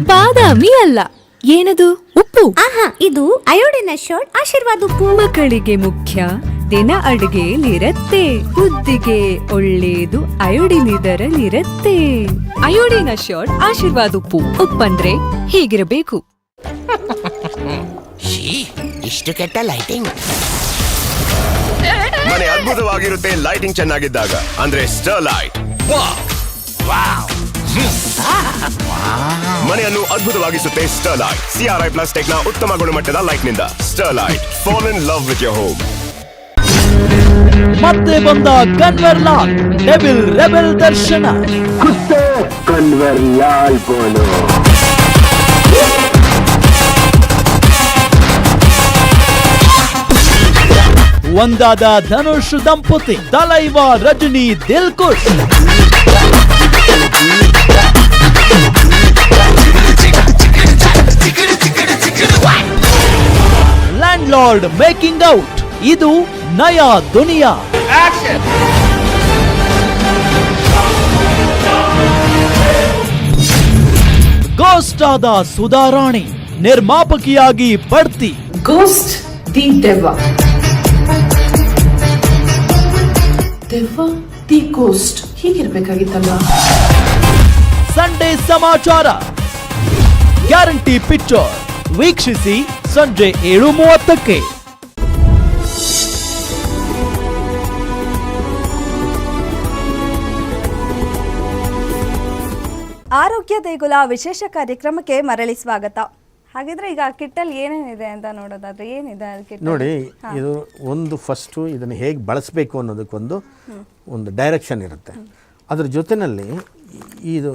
ಬಾದಾಮಿ ಅಲ್ಲ. ಏನದು? ಉಪ್ಪು. ಆಹಾ ಇದು ಅಯೋಡಿನ ಶರ್ಟ್ ಆಶೀರ್ವಾದ ಉಪ್ಪು. ಮಕ್ಕಳಿಗೆ ಮುಖ್ಯ ದಿನ ಅಡುಗೆಲಿರತ್ತೆ ಬುದ್ಧಿಗೆ ಒಳ್ಳೇದು ಅಯೋಡಿನ್ ಇದರಲ್ಲಿರತ್ತೆ ಅಯೋಡಿನ ಶರ್ಟ್ ಆಶೀರ್ವಾದ ಉಪ್ಪು. ಉಪ್ಪಂದ್ರೆ ಹೀಗಿರಬೇಕು. ಶೀ ಇಷ್ಟು ಕೆಟ್ಟ ಲೈಟಿಂಗ್ ಮನೆ ಅದ್ಭುತವಾಗಿರುತ್ತೆ. ಲೈಟಿಂಗ್ ಚೆನ್ನಾಗಿದ್ದಾಗ. ಅಂದ್ರೆ ಸ್ಟರ್ ಲೈಟ್ ಮನೆಯನ್ನು ಅದ್ಭುತವಾಗಿಸುತ್ತೆ ಸ್ಟರ್ ಲೈಟ್ ಸಿಆರ್ಐ ಪ್ಲಸ್ ಟೆಕ್ನ ಉತ್ತಮ ಗುಣಮಟ್ಟದ ಲೈಟ್ನಿಂದ Sterlite fall in love with your home ಮತ್ತೆ ಬಂದ ಕನ್ವರ್ ಲಾಲ್ ಡೆಬಿಲ್ ರೆಬೆಲ್ ದರ್ಶನ. ಒಂದಾದ ಧನುಷ್ ದಂಪತಿ Thalaiva Rajini Dilkush. Landlord making out ಇದು ನಯಾ ದುನಿಯಾ. ಗೋಸ್ಟ್ ಆದ ಸುಧಾರಾಣಿ ನಿರ್ಮಾಪಕಿಯಾಗಿ ಬಡ್ತಿ. ಗೋಸ್ಟ್ ದಿ ದೆವ್ವ ದೆವ್ವ ದಿ ಕೋಸ್ಟ್ ಹೀಗಿರ್ಬೇಕಾಗಿತ್ತಲ್ಲ. ಸಂಡೇ ಸಮಾಚಾರ. ಗ್ಯಾರಂಟಿ ಪಿಕ್ಚರ್ ವೀಕ್ಷಿಸಿ ಸಂಜೆ ಏಳು ಮೂವತ್ತಕ್ಕೆ ಆರೋಗ್ಯ ದೇಗುಲ ವಿಶೇಷ ಕಾರ್ಯಕ್ರಮಕ್ಕೆ ಮರಳಿ ಸ್ವಾಗತ. ಹಾಗಿದ್ರೆ ಈಗ ಕಿಟ್ಟಲ್ಲಿ ಏನೇನಿದೆ ಅಂತ ನೋಡೋದಾದ್ರೆ ಏನಿದೆ ಕಿಟ್ ನೋಡಿ ಇದು ಒಂದು ಫಸ್ಟು ಇದನ್ನು ಹೇಗೆ ಬಳಸಬೇಕು ಅನ್ನೋದಕ್ಕೊಂದು ಒಂದು ಡೈರೆಕ್ಷನ್ ಇರುತ್ತೆ. ಅದ್ರ ಜೊತೆಯಲ್ಲಿ ಇದು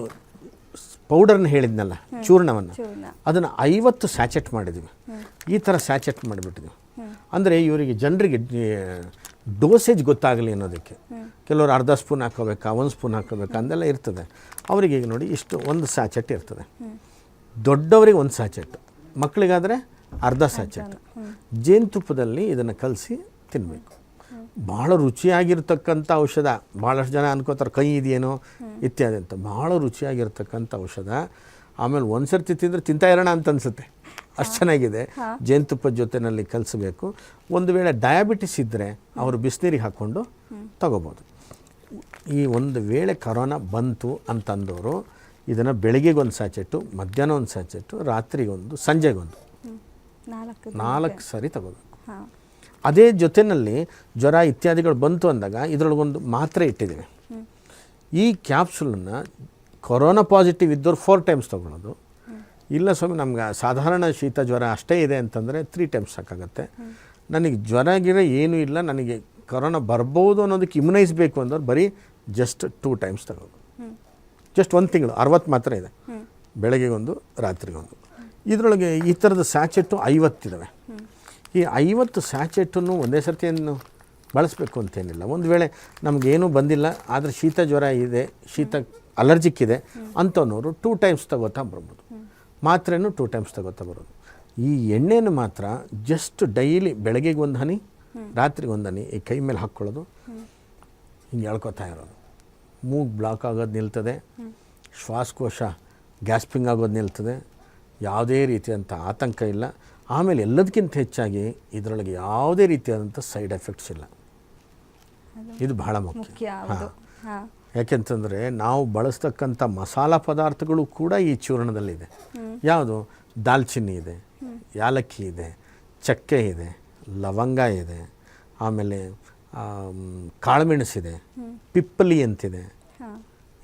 ಪೌಡರ್ನ ಹೇಳಿದ್ನಲ್ಲ ಚೂರ್ಣವನ್ನು. ಚೂರ್ಣ. ಅದನ್ನು ಐವತ್ತು ಸ್ಯಾಚೆಟ್ ಮಾಡಿದ್ವಿ. ಈ ಥರ ಸ್ಯಾಚೆಟ್ ಮಾಡಿಬಿಟ್ಟಿದ್ವಿ. ಅಂದರೆ ಇವರಿಗೆ ಜನರಿಗೆ ಡೋಸೇಜ್ ಗೊತ್ತಾಗಲಿ ಅನ್ನೋದಕ್ಕೆ. ಕೆಲವರು ಅರ್ಧ ಸ್ಪೂನ್ ಹಾಕೋಬೇಕಾ ಒಂದು ಸ್ಪೂನ್ ಹಾಕೋಬೇಕಾ ಅಂದೆಲ್ಲ ಇರ್ತದೆ. ಅವರಿಗೆ ಈಗ ನೋಡಿ ಇಷ್ಟು ಒಂದು ಸ್ಯಾಚೆಟ್ ಇರ್ತದೆ. ದೊಡ್ಡವರಿಗೆ ಒಂದು ಸ್ಯಾಚೆಟ್ ಮಕ್ಕಳಿಗಾದರೆ ಅರ್ಧ ಸಾಚೆಟ್ ಜೇನುತುಪ್ಪದಲ್ಲಿ ಇದನ್ನು ಕಲಸಿ ತಿನ್ನಬೇಕು ಭಾಳ ರುಚಿಯಾಗಿರ್ತಕ್ಕಂಥ ಔಷಧ ಭಾಳಷ್ಟು ಜನ ಅನ್ಕೋತಾರೆ ಕೈ ಇದೆಯೇನೋ ಇತ್ಯಾದಿ ಅಂತ. ಭಾಳ ರುಚಿಯಾಗಿರ್ತಕ್ಕಂಥ ಔಷಧ. ಆಮೇಲೆ ಒಂದು ಸರ್ತಿ ತಿಂದರೆ ತಿಂತಾ ಇರೋಣ ಅಂತ ಅನಿಸುತ್ತೆ ಅಷ್ಟು ಚೆನ್ನಾಗಿದೆ. ಜೇನುತುಪ್ಪದ ಜೊತೆಯಲ್ಲಿ ಕಲಿಸಬೇಕು. ಒಂದು ವೇಳೆ ಡಯಾಬಿಟಿಸ್ ಇದ್ದರೆ ಅವರು ಬಿಸಿನೀರಿಗೆ ಹಾಕ್ಕೊಂಡು ತಗೋಬೋದು. ಈ ಒಂದು ವೇಳೆ ಕರೋನಾ ಬಂತು ಅಂತಂದವರು ಇದನ್ನು ಬೆಳಗ್ಗೆಗೊಂದು ಸ್ಯಾಚೆಟ್ಟು ಮಧ್ಯಾಹ್ನ ಒಂದು ಸ್ಯಾಚೆಟ್ಟು ರಾತ್ರಿಗೊಂದು ಸಂಜೆಗೊಂದು. ನಾಲ್ಕು ನಾಲ್ಕು ಸಾರಿ ತಗೋಬೇಕು. ಅದೇ ಜೊತೆಯಲ್ಲಿ ಜ್ವರ ಇತ್ಯಾದಿಗಳು ಬಂತು ಅಂದಾಗ ಇದರೊಳಗೊಂದು ಮಾತ್ರೆ ಇಟ್ಟಿದ್ದೀವಿ ಈ ಕ್ಯಾಪ್ಸುಲನ್ನು ಕೊರೋನಾ ಪಾಸಿಟಿವ್ ಇದ್ದವ್ರು ಫೋರ್ ಟೈಮ್ಸ್ ತೊಗೊಳೋದು. ಇಲ್ಲ ಸ್ವಾಮಿ ನಮ್ಗೆ ಸಾಧಾರಣ ಶೀತ ಜ್ವರ ಅಷ್ಟೇ ಇದೆ ಅಂತಂದರೆ ತ್ರೀ ಟೈಮ್ಸ್ ಸಾಕಾಗುತ್ತೆ. ನನಗೆ ಜ್ವರ ಗಿರ ಏನೂ ಇಲ್ಲ ನನಗೆ ಕೊರೋನಾ ಬರ್ಬೋದು ಅನ್ನೋದಕ್ಕೆ ಇಮ್ಯುನೈಸ್ ಬೇಕು ಅಂದ್ರೆ ಬರೀ ಜಸ್ಟ್ ಟೂ ಟೈಮ್ಸ್ ತಗೋದು ಜಸ್ಟ್ ಒಂದು ತಿಂಗಳು ಅರವತ್ತು ಮಾತ್ರ ಇದೆ. ಬೆಳಗ್ಗೆಗೊಂದು ರಾತ್ರಿಗೊಂದು. ಇದರೊಳಗೆ ಈ ಥರದ ಸ್ಯಾಚೆಟ್ಟು ಐವತ್ತಿದ್ದಾವೆ ಈ ಐವತ್ತು ಸ್ಯಾಚೆಟ್ಟನ್ನು ಒಂದೇ ಸರ್ತಿಯನ್ನು ಬಳಸಬೇಕು ಅಂತೇನಿಲ್ಲ. ಒಂದು ವೇಳೆ ನಮಗೇನೂ ಬಂದಿಲ್ಲ ಆದರೆ ಶೀತ ಜ್ವರ ಇದೆ ಶೀತ ಅಲರ್ಜಿಕ್ ಇದೆ ಅಂಥವ್ನವರು ಟೂ ಟೈಮ್ಸ್ ತಗೋತಾ ಬರ್ಬೋದು. ಮಾತ್ರೆನೂ ಟೂ ಟೈಮ್ಸ್ ತಗೋತಾ ಬರೋದು. ಈ ಎಣ್ಣೆಯನ್ನು ಮಾತ್ರ ಜಸ್ಟ್ ಡೈಲಿ ಬೆಳಗ್ಗೆಗೆ ಒಂದು ಹನಿ ರಾತ್ರಿಗೆ ಒಂದು ಹನಿ ಈ ಕೈ ಮೇಲೆ ಹಾಕ್ಕೊಳ್ಳೋದು. ಹಿಂಗೆ ಹೇಳ್ಕೊತಾ ಇರೋದು. ಮೂಗು ಬ್ಲಾಕ್ ಆಗೋದು ನಿಲ್ತದೆ. ಶ್ವಾಸಕೋಶ ಗ್ಯಾಸ್ಪಿಂಗ್ ಆಗೋದು ನಿಲ್ತದೆ. ಯಾವುದೇ ರೀತಿಯಾದಂಥ ಆತಂಕ ಇಲ್ಲ. ಆಮೇಲೆ ಎಲ್ಲದಕ್ಕಿಂತ ಹೆಚ್ಚಾಗಿ ಇದರೊಳಗೆ ಯಾವುದೇ ರೀತಿಯಾದಂಥ ಸೈಡ್ ಎಫೆಕ್ಟ್ಸ್ ಇಲ್ಲ. ಇದು ಬಹಳ ಮುಖ್ಯ. ಹಾಂ. ಯಾಕೆಂತಂದರೆ ನಾವು ಬಳಸ್ತಕ್ಕಂಥ ಮಸಾಲ ಪದಾರ್ಥಗಳು ಕೂಡ ಈ ಚೂರ್ಣದಲ್ಲಿದೆ. ಯಾವುದು? ದಾಲ್ಚಿನ್ನಿ ಇದೆ ಯಾಲಕ್ಕಿ ಇದೆ ಚಕ್ಕೆ ಇದೆ ಲವಂಗ ಇದೆ. ಆಮೇಲೆ ಆಮ್, ಕಾಳುಮೆಣಸಿದೆ ಪಿಪ್ಪಲಿ ಅಂತಿದೆ.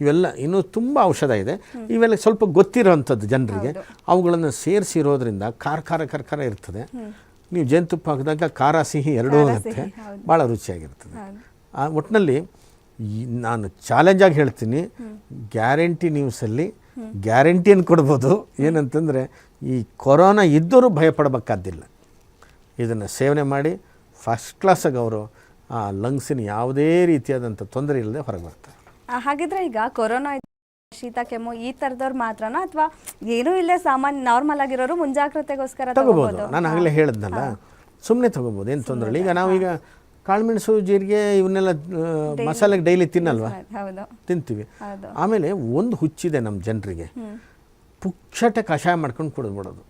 ಇವೆಲ್ಲ ಇನ್ನೂ ತುಂಬ ಔಷಧ ಇದೆ. ಇವೆಲ್ಲ ಸ್ವಲ್ಪ ಗೊತ್ತಿರೋವಂಥದ್ದು ಜನರಿಗೆ. ಅವುಗಳನ್ನು ಸೇರಿಸಿರೋದ್ರಿಂದ ಖಾರ ಖಾರ ಖಾರ ಖಾರ ಇರ್ತದೆ. ನೀವು ಜೇನುತುಪ್ಪ ಹಾಕಿದಾಗ ಖಾರ ಸಿಹಿ ಎರಡೂ ಇರುತ್ತೆ. ಭಾಳ ರುಚಿಯಾಗಿರ್ತದೆ. ಆ ಒಟ್ಟಿನಲ್ಲಿ ನಾನು ಚಾಲೆಂಜಾಗಿ ಹೇಳ್ತೀನಿ. ಗ್ಯಾರಂಟಿ ನ್ಯೂಸಲ್ಲಿ ಗ್ಯಾರಂಟಿಯನ್ನು ಕೊಡ್ಬೋದು. ಏನಂತಂದರೆ ಈ ಕೊರೋನಾ ಇದ್ದರೂ ಭಯಪಡಬೇಕಾದ್ದಿಲ್ಲ ಇದನ್ನು ಸೇವನೆ ಮಾಡಿ ಫಸ್ಟ್ ಕ್ಲಾಸಾಗಿ ಅವರು ಆ ಲಂಗ್ಸಿನ ಯಾವುದೇ ರೀತಿಯಾದಂಥ ತೊಂದರೆ ಇಲ್ಲದೆ ಹೊರಗೆ ಬರ್ತಾರೆ. ಹಾಗಿದ್ರೆ ಈಗ ಕೊರೋನಾ ಶೀತ ಕೆಮ್ಮು ಈ ಥರದವ್ರು ಮಾತ್ರನಾ? ಅಥವಾ ಏನೂ ಇಲ್ಲೇ ಸಾಮಾನ್ಯ ನಾರ್ಮಲ್ ಆಗಿರೋರು ಮುಂಜಾಗ್ರತೆಗೋಸ್ಕರ ತಗೋಬೋದು. ನಾನು ಆಗಲೇ ಹೇಳಿದ್ನಲ್ಲ. ಸುಮ್ಮನೆ ತಗೋಬೋದು ಏನು ತೊಂದರೆ ಇಲ್ಲ. ಈಗ ನಾವೀಗ ಕಾಳುಮೆಣಸು ಜೀರಿಗೆ ಇವನ್ನೆಲ್ಲ ಮಸಾಲೆಗೆ ಡೈಲಿ ತಿನ್ನಲ್ವಾ? ತಿಂತೀವಿ. ಆಮೇಲೆ ಒಂದು ಹುಚ್ಚಿದೆ ನಮ್ಮ ಜನರಿಗೆ. ಪುಕ್ಷಟೆ ಕಷಾಯ ಮಾಡ್ಕೊಂಡು ಕುಡಿದ್ಬಿಡೋದು.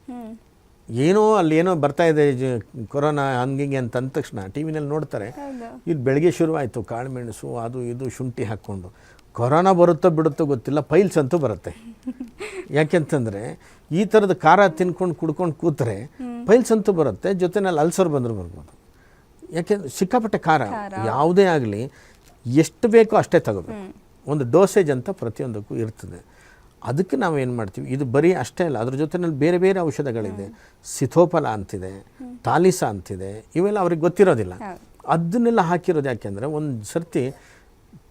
ಏನೋ ಅಲ್ಲಿ ಏನೋ ಬರ್ತಾ ಇದೆ ಜ- ಕೊರೋನಾ ಹಿಂಗೆ ಅಂತ ಅಂದ ತಕ್ಷಣ ಟಿ ವಿನಲ್ಲಿ ನೋಡ್ತಾರೆ ಇದು ಬೆಳಗ್ಗೆ ಶುರುವಾಯಿತು ಕಾಳುಮೆಣಸು ಅದು ಇದು ಶುಂಠಿ ಹಾಕ್ಕೊಂಡು. ಕೊರೋನಾ ಬರುತ್ತೋ ಬಿಡುತ್ತೋ ಗೊತ್ತಿಲ್ಲ ಪೈಲ್ಸ್ ಅಂತೂ ಬರುತ್ತೆ. ಯಾಕೆಂತಂದರೆ ಈ ಥರದ ಖಾರ ತಿನ್ಕೊಂಡು ಕುಡ್ಕೊಂಡು ಕೂತ್ರೆ ಪೈಲ್ಸ್ ಅಂತೂ ಬರುತ್ತೆ ಜೊತೆನಲ್ಲಿ ಅಲ್ಸರ್ ಬಂದರೂ ಬರ್ಬೋದು. ಯಾಕೆಂದ್ರೆ ಸಿಕ್ಕಾಪಟ್ಟೆ ಖಾರ ಯಾವುದೇ ಆಗಲಿ ಎಷ್ಟು ಬೇಕೋ ಅಷ್ಟೇ ತಗೋಬೇಕು. ಒಂದು ಡೋಸೇಜ್ ಅಂತ ಪ್ರತಿಯೊಂದಕ್ಕೂ ಇರ್ತದೆ. ಅದಕ್ಕೆ ನಾವು ಏನು ಮಾಡ್ತೀವಿ? ಇದು ಬರೀ ಅಷ್ಟೇ ಅಲ್ಲ ಅದ್ರ ಜೊತೆನಲ್ಲಿ ಬೇರೆ ಬೇರೆ ಔಷಧಗಳಿದೆ. ಸಿಥೋಫಲ ಅಂತಿದೆ ತಾಲಿಸ ಅಂತಿದೆ ಇವೆಲ್ಲ ಅವ್ರಿಗೆ ಗೊತ್ತಿರೋದಿಲ್ಲ. ಅದನ್ನೆಲ್ಲ ಹಾಕಿರೋದು ಯಾಕೆಂದರೆ ಒಂದು ಸರ್ತಿ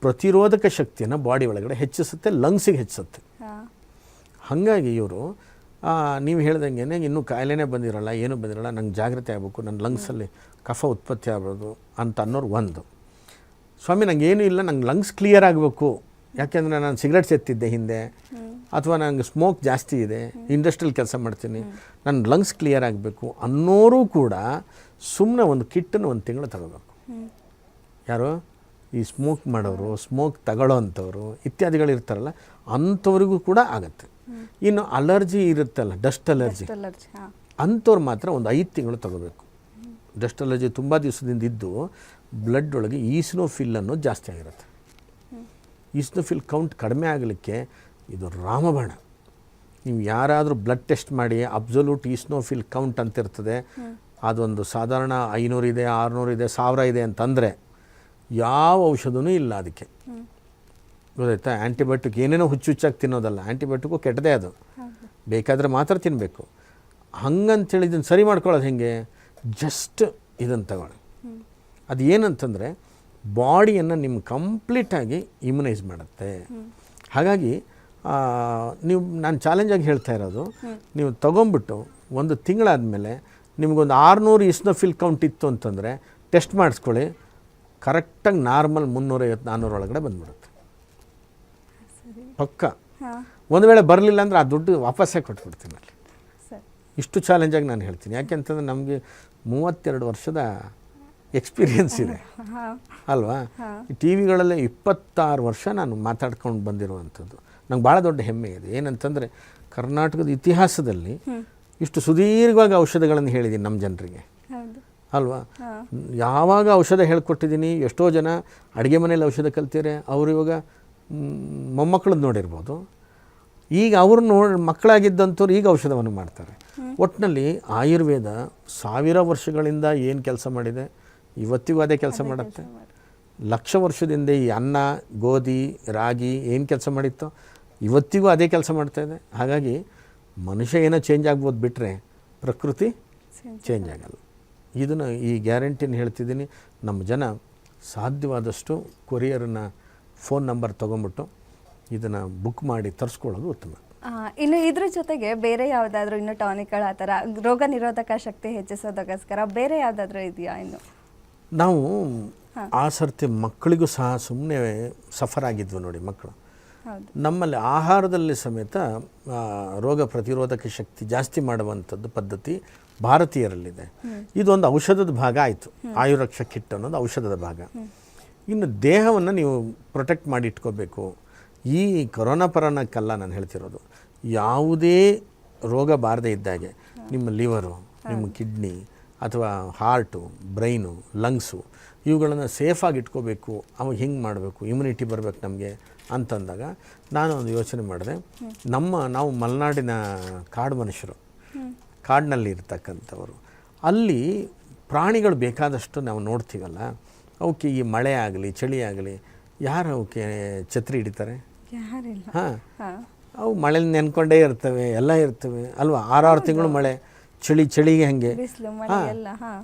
ಪ್ರತಿರೋಧಕ ಶಕ್ತಿಯನ್ನು ಬಾಡಿ ಒಳಗಡೆ ಹೆಚ್ಚಿಸುತ್ತೆ ಲಂಗ್ಸಿಗೆ ಹೆಚ್ಚಿಸುತ್ತೆ. ಹಾಗಾಗಿ ಇವರು ನೀವು ಹೇಳ್ದಂಗೆ ಇನ್ನೂ ಕಾಯಿಲೆನೇ ಬಂದಿರಲ್ಲ ಏನೂ ಬಂದಿರಲ್ಲ ನಂಗೆ ಜಾಗ್ರತೆ ಆಗಬೇಕು ನನ್ನ ಲಂಗ್ಸಲ್ಲಿ ಕಫ ಉತ್ಪತ್ತಿ ಆಗ್ಬೋದು ಅಂತ ಅನ್ನೋರು ಒಂದು. ಸ್ವಾಮಿ ನಂಗೆ ಏನೂ ಇಲ್ಲ ನಂಗೆ ಲಂಗ್ಸ್ ಕ್ಲಿಯರ್ ಆಗಬೇಕು. ಯಾಕೆಂದರೆ ನಾನು ಸಿಗರೆಟ್ಸ್ ಎತ್ತಿದ್ದೆ ಹಿಂದೆ. ಅಥವಾ ನನಗೆ ಸ್ಮೋಕ್ ಜಾಸ್ತಿ ಇದೆ ಇಂಡಸ್ಟ್ರಿಯಲ್ ಕೆಲಸ ಮಾಡ್ತೀನಿ ನನ್ನ ಲಂಗ್ಸ್ ಕ್ಲಿಯರ್ ಆಗಬೇಕು ಅನ್ನೋರು ಕೂಡ ಸುಮ್ಮನೆ ಒಂದು ಕಿಟ್ಟನ್ನು ಒಂದು ತಿಂಗಳು ತಗೋಬೇಕು. ಯಾರು? ಈ ಸ್ಮೋಕ್ ಮಾಡೋರು ಸ್ಮೋಕ್ ತಗೊಳ್ಳೋ ಅಂಥವ್ರು ಇತ್ಯಾದಿಗಳು ಇರ್ತಾರಲ್ಲ ಅಂಥವ್ರಿಗೂ ಕೂಡ ಆಗುತ್ತೆ. ಇನ್ನು ಅಲರ್ಜಿ ಇರುತ್ತಲ್ಲ ಡಸ್ಟ್ ಅಲರ್ಜಿ. ಅಂಥವ್ರು ಮಾತ್ರ ಒಂದು ಐದು ತಿಂಗಳು ತಗೋಬೇಕು. ಡಸ್ಟ್ ಅಲರ್ಜಿ ತುಂಬ ದಿವಸದಿಂದ ಇದ್ದು ಬ್ಲಡ್ ಒಳಗೆ ಈಸ್ನೋಫಿಲ್ ಅನ್ನೋದು ಜಾಸ್ತಿ ಆಗಿರುತ್ತೆ. ಈಸ್ನೋಫಿಲ್ ಕೌಂಟ್ ಕಡಿಮೆ ಆಗಲಿಕ್ಕೆ ಇದು ರಾಮಬಾಣ. ನೀವು ಯಾರಾದರೂ ಬ್ಲಡ್ ಟೆಸ್ಟ್ ಮಾಡಿ ಅಬ್ಸಲ್ಯೂಟ್ ಈಸ್ನೋಫಿಲ್ ಕೌಂಟ್ ಅಂತ ಇರ್ತದೆ ಅದೊಂದು ಸಾಧಾರಣ ಐನೂರಿದೆ ಆರುನೂರಿದೆ ಸಾವಿರ ಇದೆ ಅಂತಂದರೆ ಯಾವ ಔಷಧವೂ ಇಲ್ಲ ಅದಕ್ಕೆ. ಗೊತ್ತಾಯ್ತಾ? ಆ್ಯಂಟಿಬಯೋಟಿಕ್ ಏನೇನೋ ಹುಚ್ಚು ಹುಚ್ಚಾಗಿ ತಿನ್ನೋದಲ್ಲ ಆ್ಯಂಟಿಬಯೋಟಿಕ್ಕು ಕೆಟ್ಟದೇ ಅದು. ಬೇಕಾದರೆ ಮಾತ್ರ ತಿನ್ನಬೇಕು ಹಂಗಂತೇಳಿ ಇದನ್ನು ಸರಿ ಮಾಡ್ಕೊಳ್ಳೋದು ಹೆಂಗೆ? ಜಸ್ಟ್ ಇದನ್ನು ತಗೊಳ್ಳಿ. ಅದು ಏನಂತಂದರೆ ಬಾಡಿಯನ್ನು ನಿಮ್ಮ ಕಂಪ್ಲೀಟಾಗಿ ಇಮ್ಯುನೈಸ್ ಮಾಡುತ್ತೆ. ಹಾಗಾಗಿ ನೀವು ನಾನು ಚಾಲೆಂಜಾಗಿ ಹೇಳ್ತಾ ಇರೋದು ನೀವು ತೊಗೊಂಬಿಟ್ಟು ಒಂದು ತಿಂಗಳಾದಮೇಲೆ ನಿಮಗೊಂದು ಆರುನೂರು ಇಸ್ನೋಫಿಲ್ ಕೌಂಟ್ ಇತ್ತು ಅಂತಂದರೆ ಟೆಸ್ಟ್ ಮಾಡಿಸ್ಕೊಳ್ಳಿ. ಕರೆಕ್ಟಾಗಿ ನಾರ್ಮಲ್ ಮುನ್ನೂರೈವತ್ತು ನಾನ್ನೂರು ಒಳಗಡೆ ಬಂದ್ಬಿಡುತ್ತೆ. ಪಕ್ಕ. ಒಂದು ವೇಳೆ ಬರಲಿಲ್ಲ ಅಂದರೆ ಆ ದುಡ್ಡು ವಾಪಸ್ಸೇ ಕೊಟ್ಬಿಡ್ತೀನಿ ಅಲ್ಲಿ. ಇಷ್ಟು ಚಾಲೆಂಜಾಗಿ ನಾನು ಹೇಳ್ತೀನಿ. ಯಾಕೆಂತಂದ್ರೆ ನಮಗೆ ಮೂವತ್ತೆರಡು ವರ್ಷದ ಎಕ್ಸ್ಪೀರಿಯನ್ಸ್ ಇದೆ. ಅಲ್ವಾ? ಟಿ ವಿಗಳಲ್ಲೇ ಇಪ್ಪತ್ತಾರು ವರ್ಷ ನಾನು ಮಾತಾಡ್ಕೊಂಡು ಬಂದಿರುವಂಥದ್ದು. ನಂಗೆ ಭಾಳ ದೊಡ್ಡ ಹೆಮ್ಮೆ ಇದೆ. ಏನಂತಂದರೆ ಕರ್ನಾಟಕದ ಇತಿಹಾಸದಲ್ಲಿ ಇಷ್ಟು ಸುದೀರ್ಘವಾಗಿ ಔಷಧಗಳನ್ನು ಹೇಳಿದ್ದೀನಿ ನಮ್ಮ ಜನರಿಗೆ. ಅಲ್ವಾ? ಯಾವಾಗ ಔಷಧ ಹೇಳ್ಕೊಟ್ಟಿದ್ದೀನಿ ಎಷ್ಟೋ ಜನ ಅಡುಗೆ ಮನೇಲಿ ಔಷಧ ಕಲ್ತಿದ್ದಾರೆ. ಅವರು ಇವಾಗ ಮೊಮ್ಮಕ್ಕಳದ್ದು ನೋಡಿರ್ಬೋದು. ಈಗ ಅವರು ನೋಡಿ ಮಕ್ಕಳಾಗಿದ್ದಂಥವ್ರು ಈಗ ಔಷಧವನ್ನು ಮಾಡ್ತಾರೆ. ಒಟ್ಟಿನಲ್ಲಿ ಆಯುರ್ವೇದ ಸಾವಿರ ವರ್ಷಗಳಿಂದ ಏನು ಕೆಲಸ ಮಾಡಿದೆ? ಇವತ್ತಿಗೂ ಅದೇ ಕೆಲಸ ಮಾಡುತ್ತೆ. ಲಕ್ಷ ವರ್ಷದಿಂದ ಈ ಅನ್ನ ಗೋಧಿ ರಾಗಿ ಏನು ಕೆಲಸ ಮಾಡಿತ್ತೋ ಇವತ್ತಿಗೂ ಅದೇ ಕೆಲಸ ಮಾಡ್ತಾ ಇದೆ. ಹಾಗಾಗಿ ಮನುಷ್ಯ ಏನೋ ಚೇಂಜ್ ಆಗ್ಬೋದು ಬಿಟ್ಟರೆ ಪ್ರಕೃತಿ ಚೇಂಜ್ ಆಗಲ್ಲ. ಇದನ್ನು ಈ ಗ್ಯಾರಂಟಿನ ಹೇಳ್ತಿದ್ದೀನಿ. ನಮ್ಮ ಜನ ಸಾಧ್ಯವಾದಷ್ಟು ಕೊರಿಯರನ್ನ ಫೋನ್ ನಂಬರ್ ತೊಗೊಂಬಿಟ್ಟು ಇದನ್ನು ಬುಕ್ ಮಾಡಿ ತರಿಸ್ಕೊಳ್ಳೋದು ಉತ್ತಮ. ಇನ್ನು ಇದ್ರ ಜೊತೆಗೆ ಬೇರೆ ಯಾವುದಾದ್ರೂ ಇನ್ನು ಟಾನಿಕ್ಗಳು ಆ ಥರ ರೋಗ ನಿರೋಧಕ ಶಕ್ತಿ ಹೆಚ್ಚಿಸೋದಕ್ಕೋಸ್ಕರ ಬೇರೆ ಯಾವುದಾದ್ರೂ ಇದೆಯಾ ಇನ್ನು? ನಾವು ಆ ಸರ್ತಿ ಮಕ್ಕಳಿಗೂ ಸಹ ಸುಮ್ಮನೆ ಸಫರ್ ಆಗಿದ್ವು ನೋಡಿ ಮಕ್ಕಳು. ನಮ್ಮಲ್ಲಿ ಆಹಾರದಲ್ಲಿ ಸಮೇತ ರೋಗ ಪ್ರತಿರೋಧಕ ಶಕ್ತಿ ಜಾಸ್ತಿ ಮಾಡುವಂಥದ್ದು ಪದ್ಧತಿ ಭಾರತೀಯರಲ್ಲಿದೆ. ಇದೊಂದು ಔಷಧದ ಭಾಗ ಆಯಿತು. ಆಯುರಕ್ಷ ಕಿಟ್ ಅನ್ನೋದು ಔಷಧದ ಭಾಗ. ಇನ್ನು ದೇಹವನ್ನು ನೀವು ಪ್ರೊಟೆಕ್ಟ್ ಮಾಡಿ ಇಟ್ಕೋಬೇಕು. ಈ ಕೊರೋನಾ ಪರನಕ್ಕಲ್ಲ ನಾನು ಹೇಳ್ತಿರೋದು. ಯಾವುದೇ ರೋಗ ಬಾರದೇ ಇದ್ದಾಗೆ ನಿಮ್ಮ ಲಿವರು ನಿಮ್ಮ ಕಿಡ್ನಿ ಅಥವಾ ಹಾರ್ಟು ಬ್ರೈನು ಲಂಗ್ಸು ಇವುಗಳನ್ನು ಸೇಫಾಗಿ ಇಟ್ಕೋಬೇಕು ಅವಾಗ ಹಿಂಗೆ ಮಾಡಬೇಕು ಇಮ್ಯುನಿಟಿ ಬರಬೇಕು ನಮಗೆ ಅಂತಂದಾಗ ನಾನು ಒಂದು ಯೋಚನೆ ಮಾಡಿದೆ. ನಮ್ಮ ನಾವು ಮಲೆನಾಡಿನ ಕಾಡು ಮನುಷ್ಯರು. ಕಾಡಿನಲ್ಲಿ ಇರ್ತಕ್ಕಂಥವರು. ಅಲ್ಲಿ ಪ್ರಾಣಿಗಳು ಬೇಕಾದಷ್ಟು ನಾವು ನೋಡ್ತೀವಲ್ಲ ಅವಕ್ಕೆ ಈ ಮಳೆ ಆಗಲಿ ಚಳಿ ಆಗಲಿ ಯಾರು ಅವಕ್ಕೆ ಛತ್ರಿ ಹಿಡಿತಾರೆ? ಹಾಂ. ಅವು ಮಳೆ ನೆನ್ಕೊಂಡೇ ಇರ್ತವೆ ಎಲ್ಲ ಇರ್ತವೆ. ಅಲ್ವಾ? ಆರಾರು ತಿಂಗಳು ಮಳೆ. ಚಳಿ ಚಳಿಗೆ ಹಂಗೆ.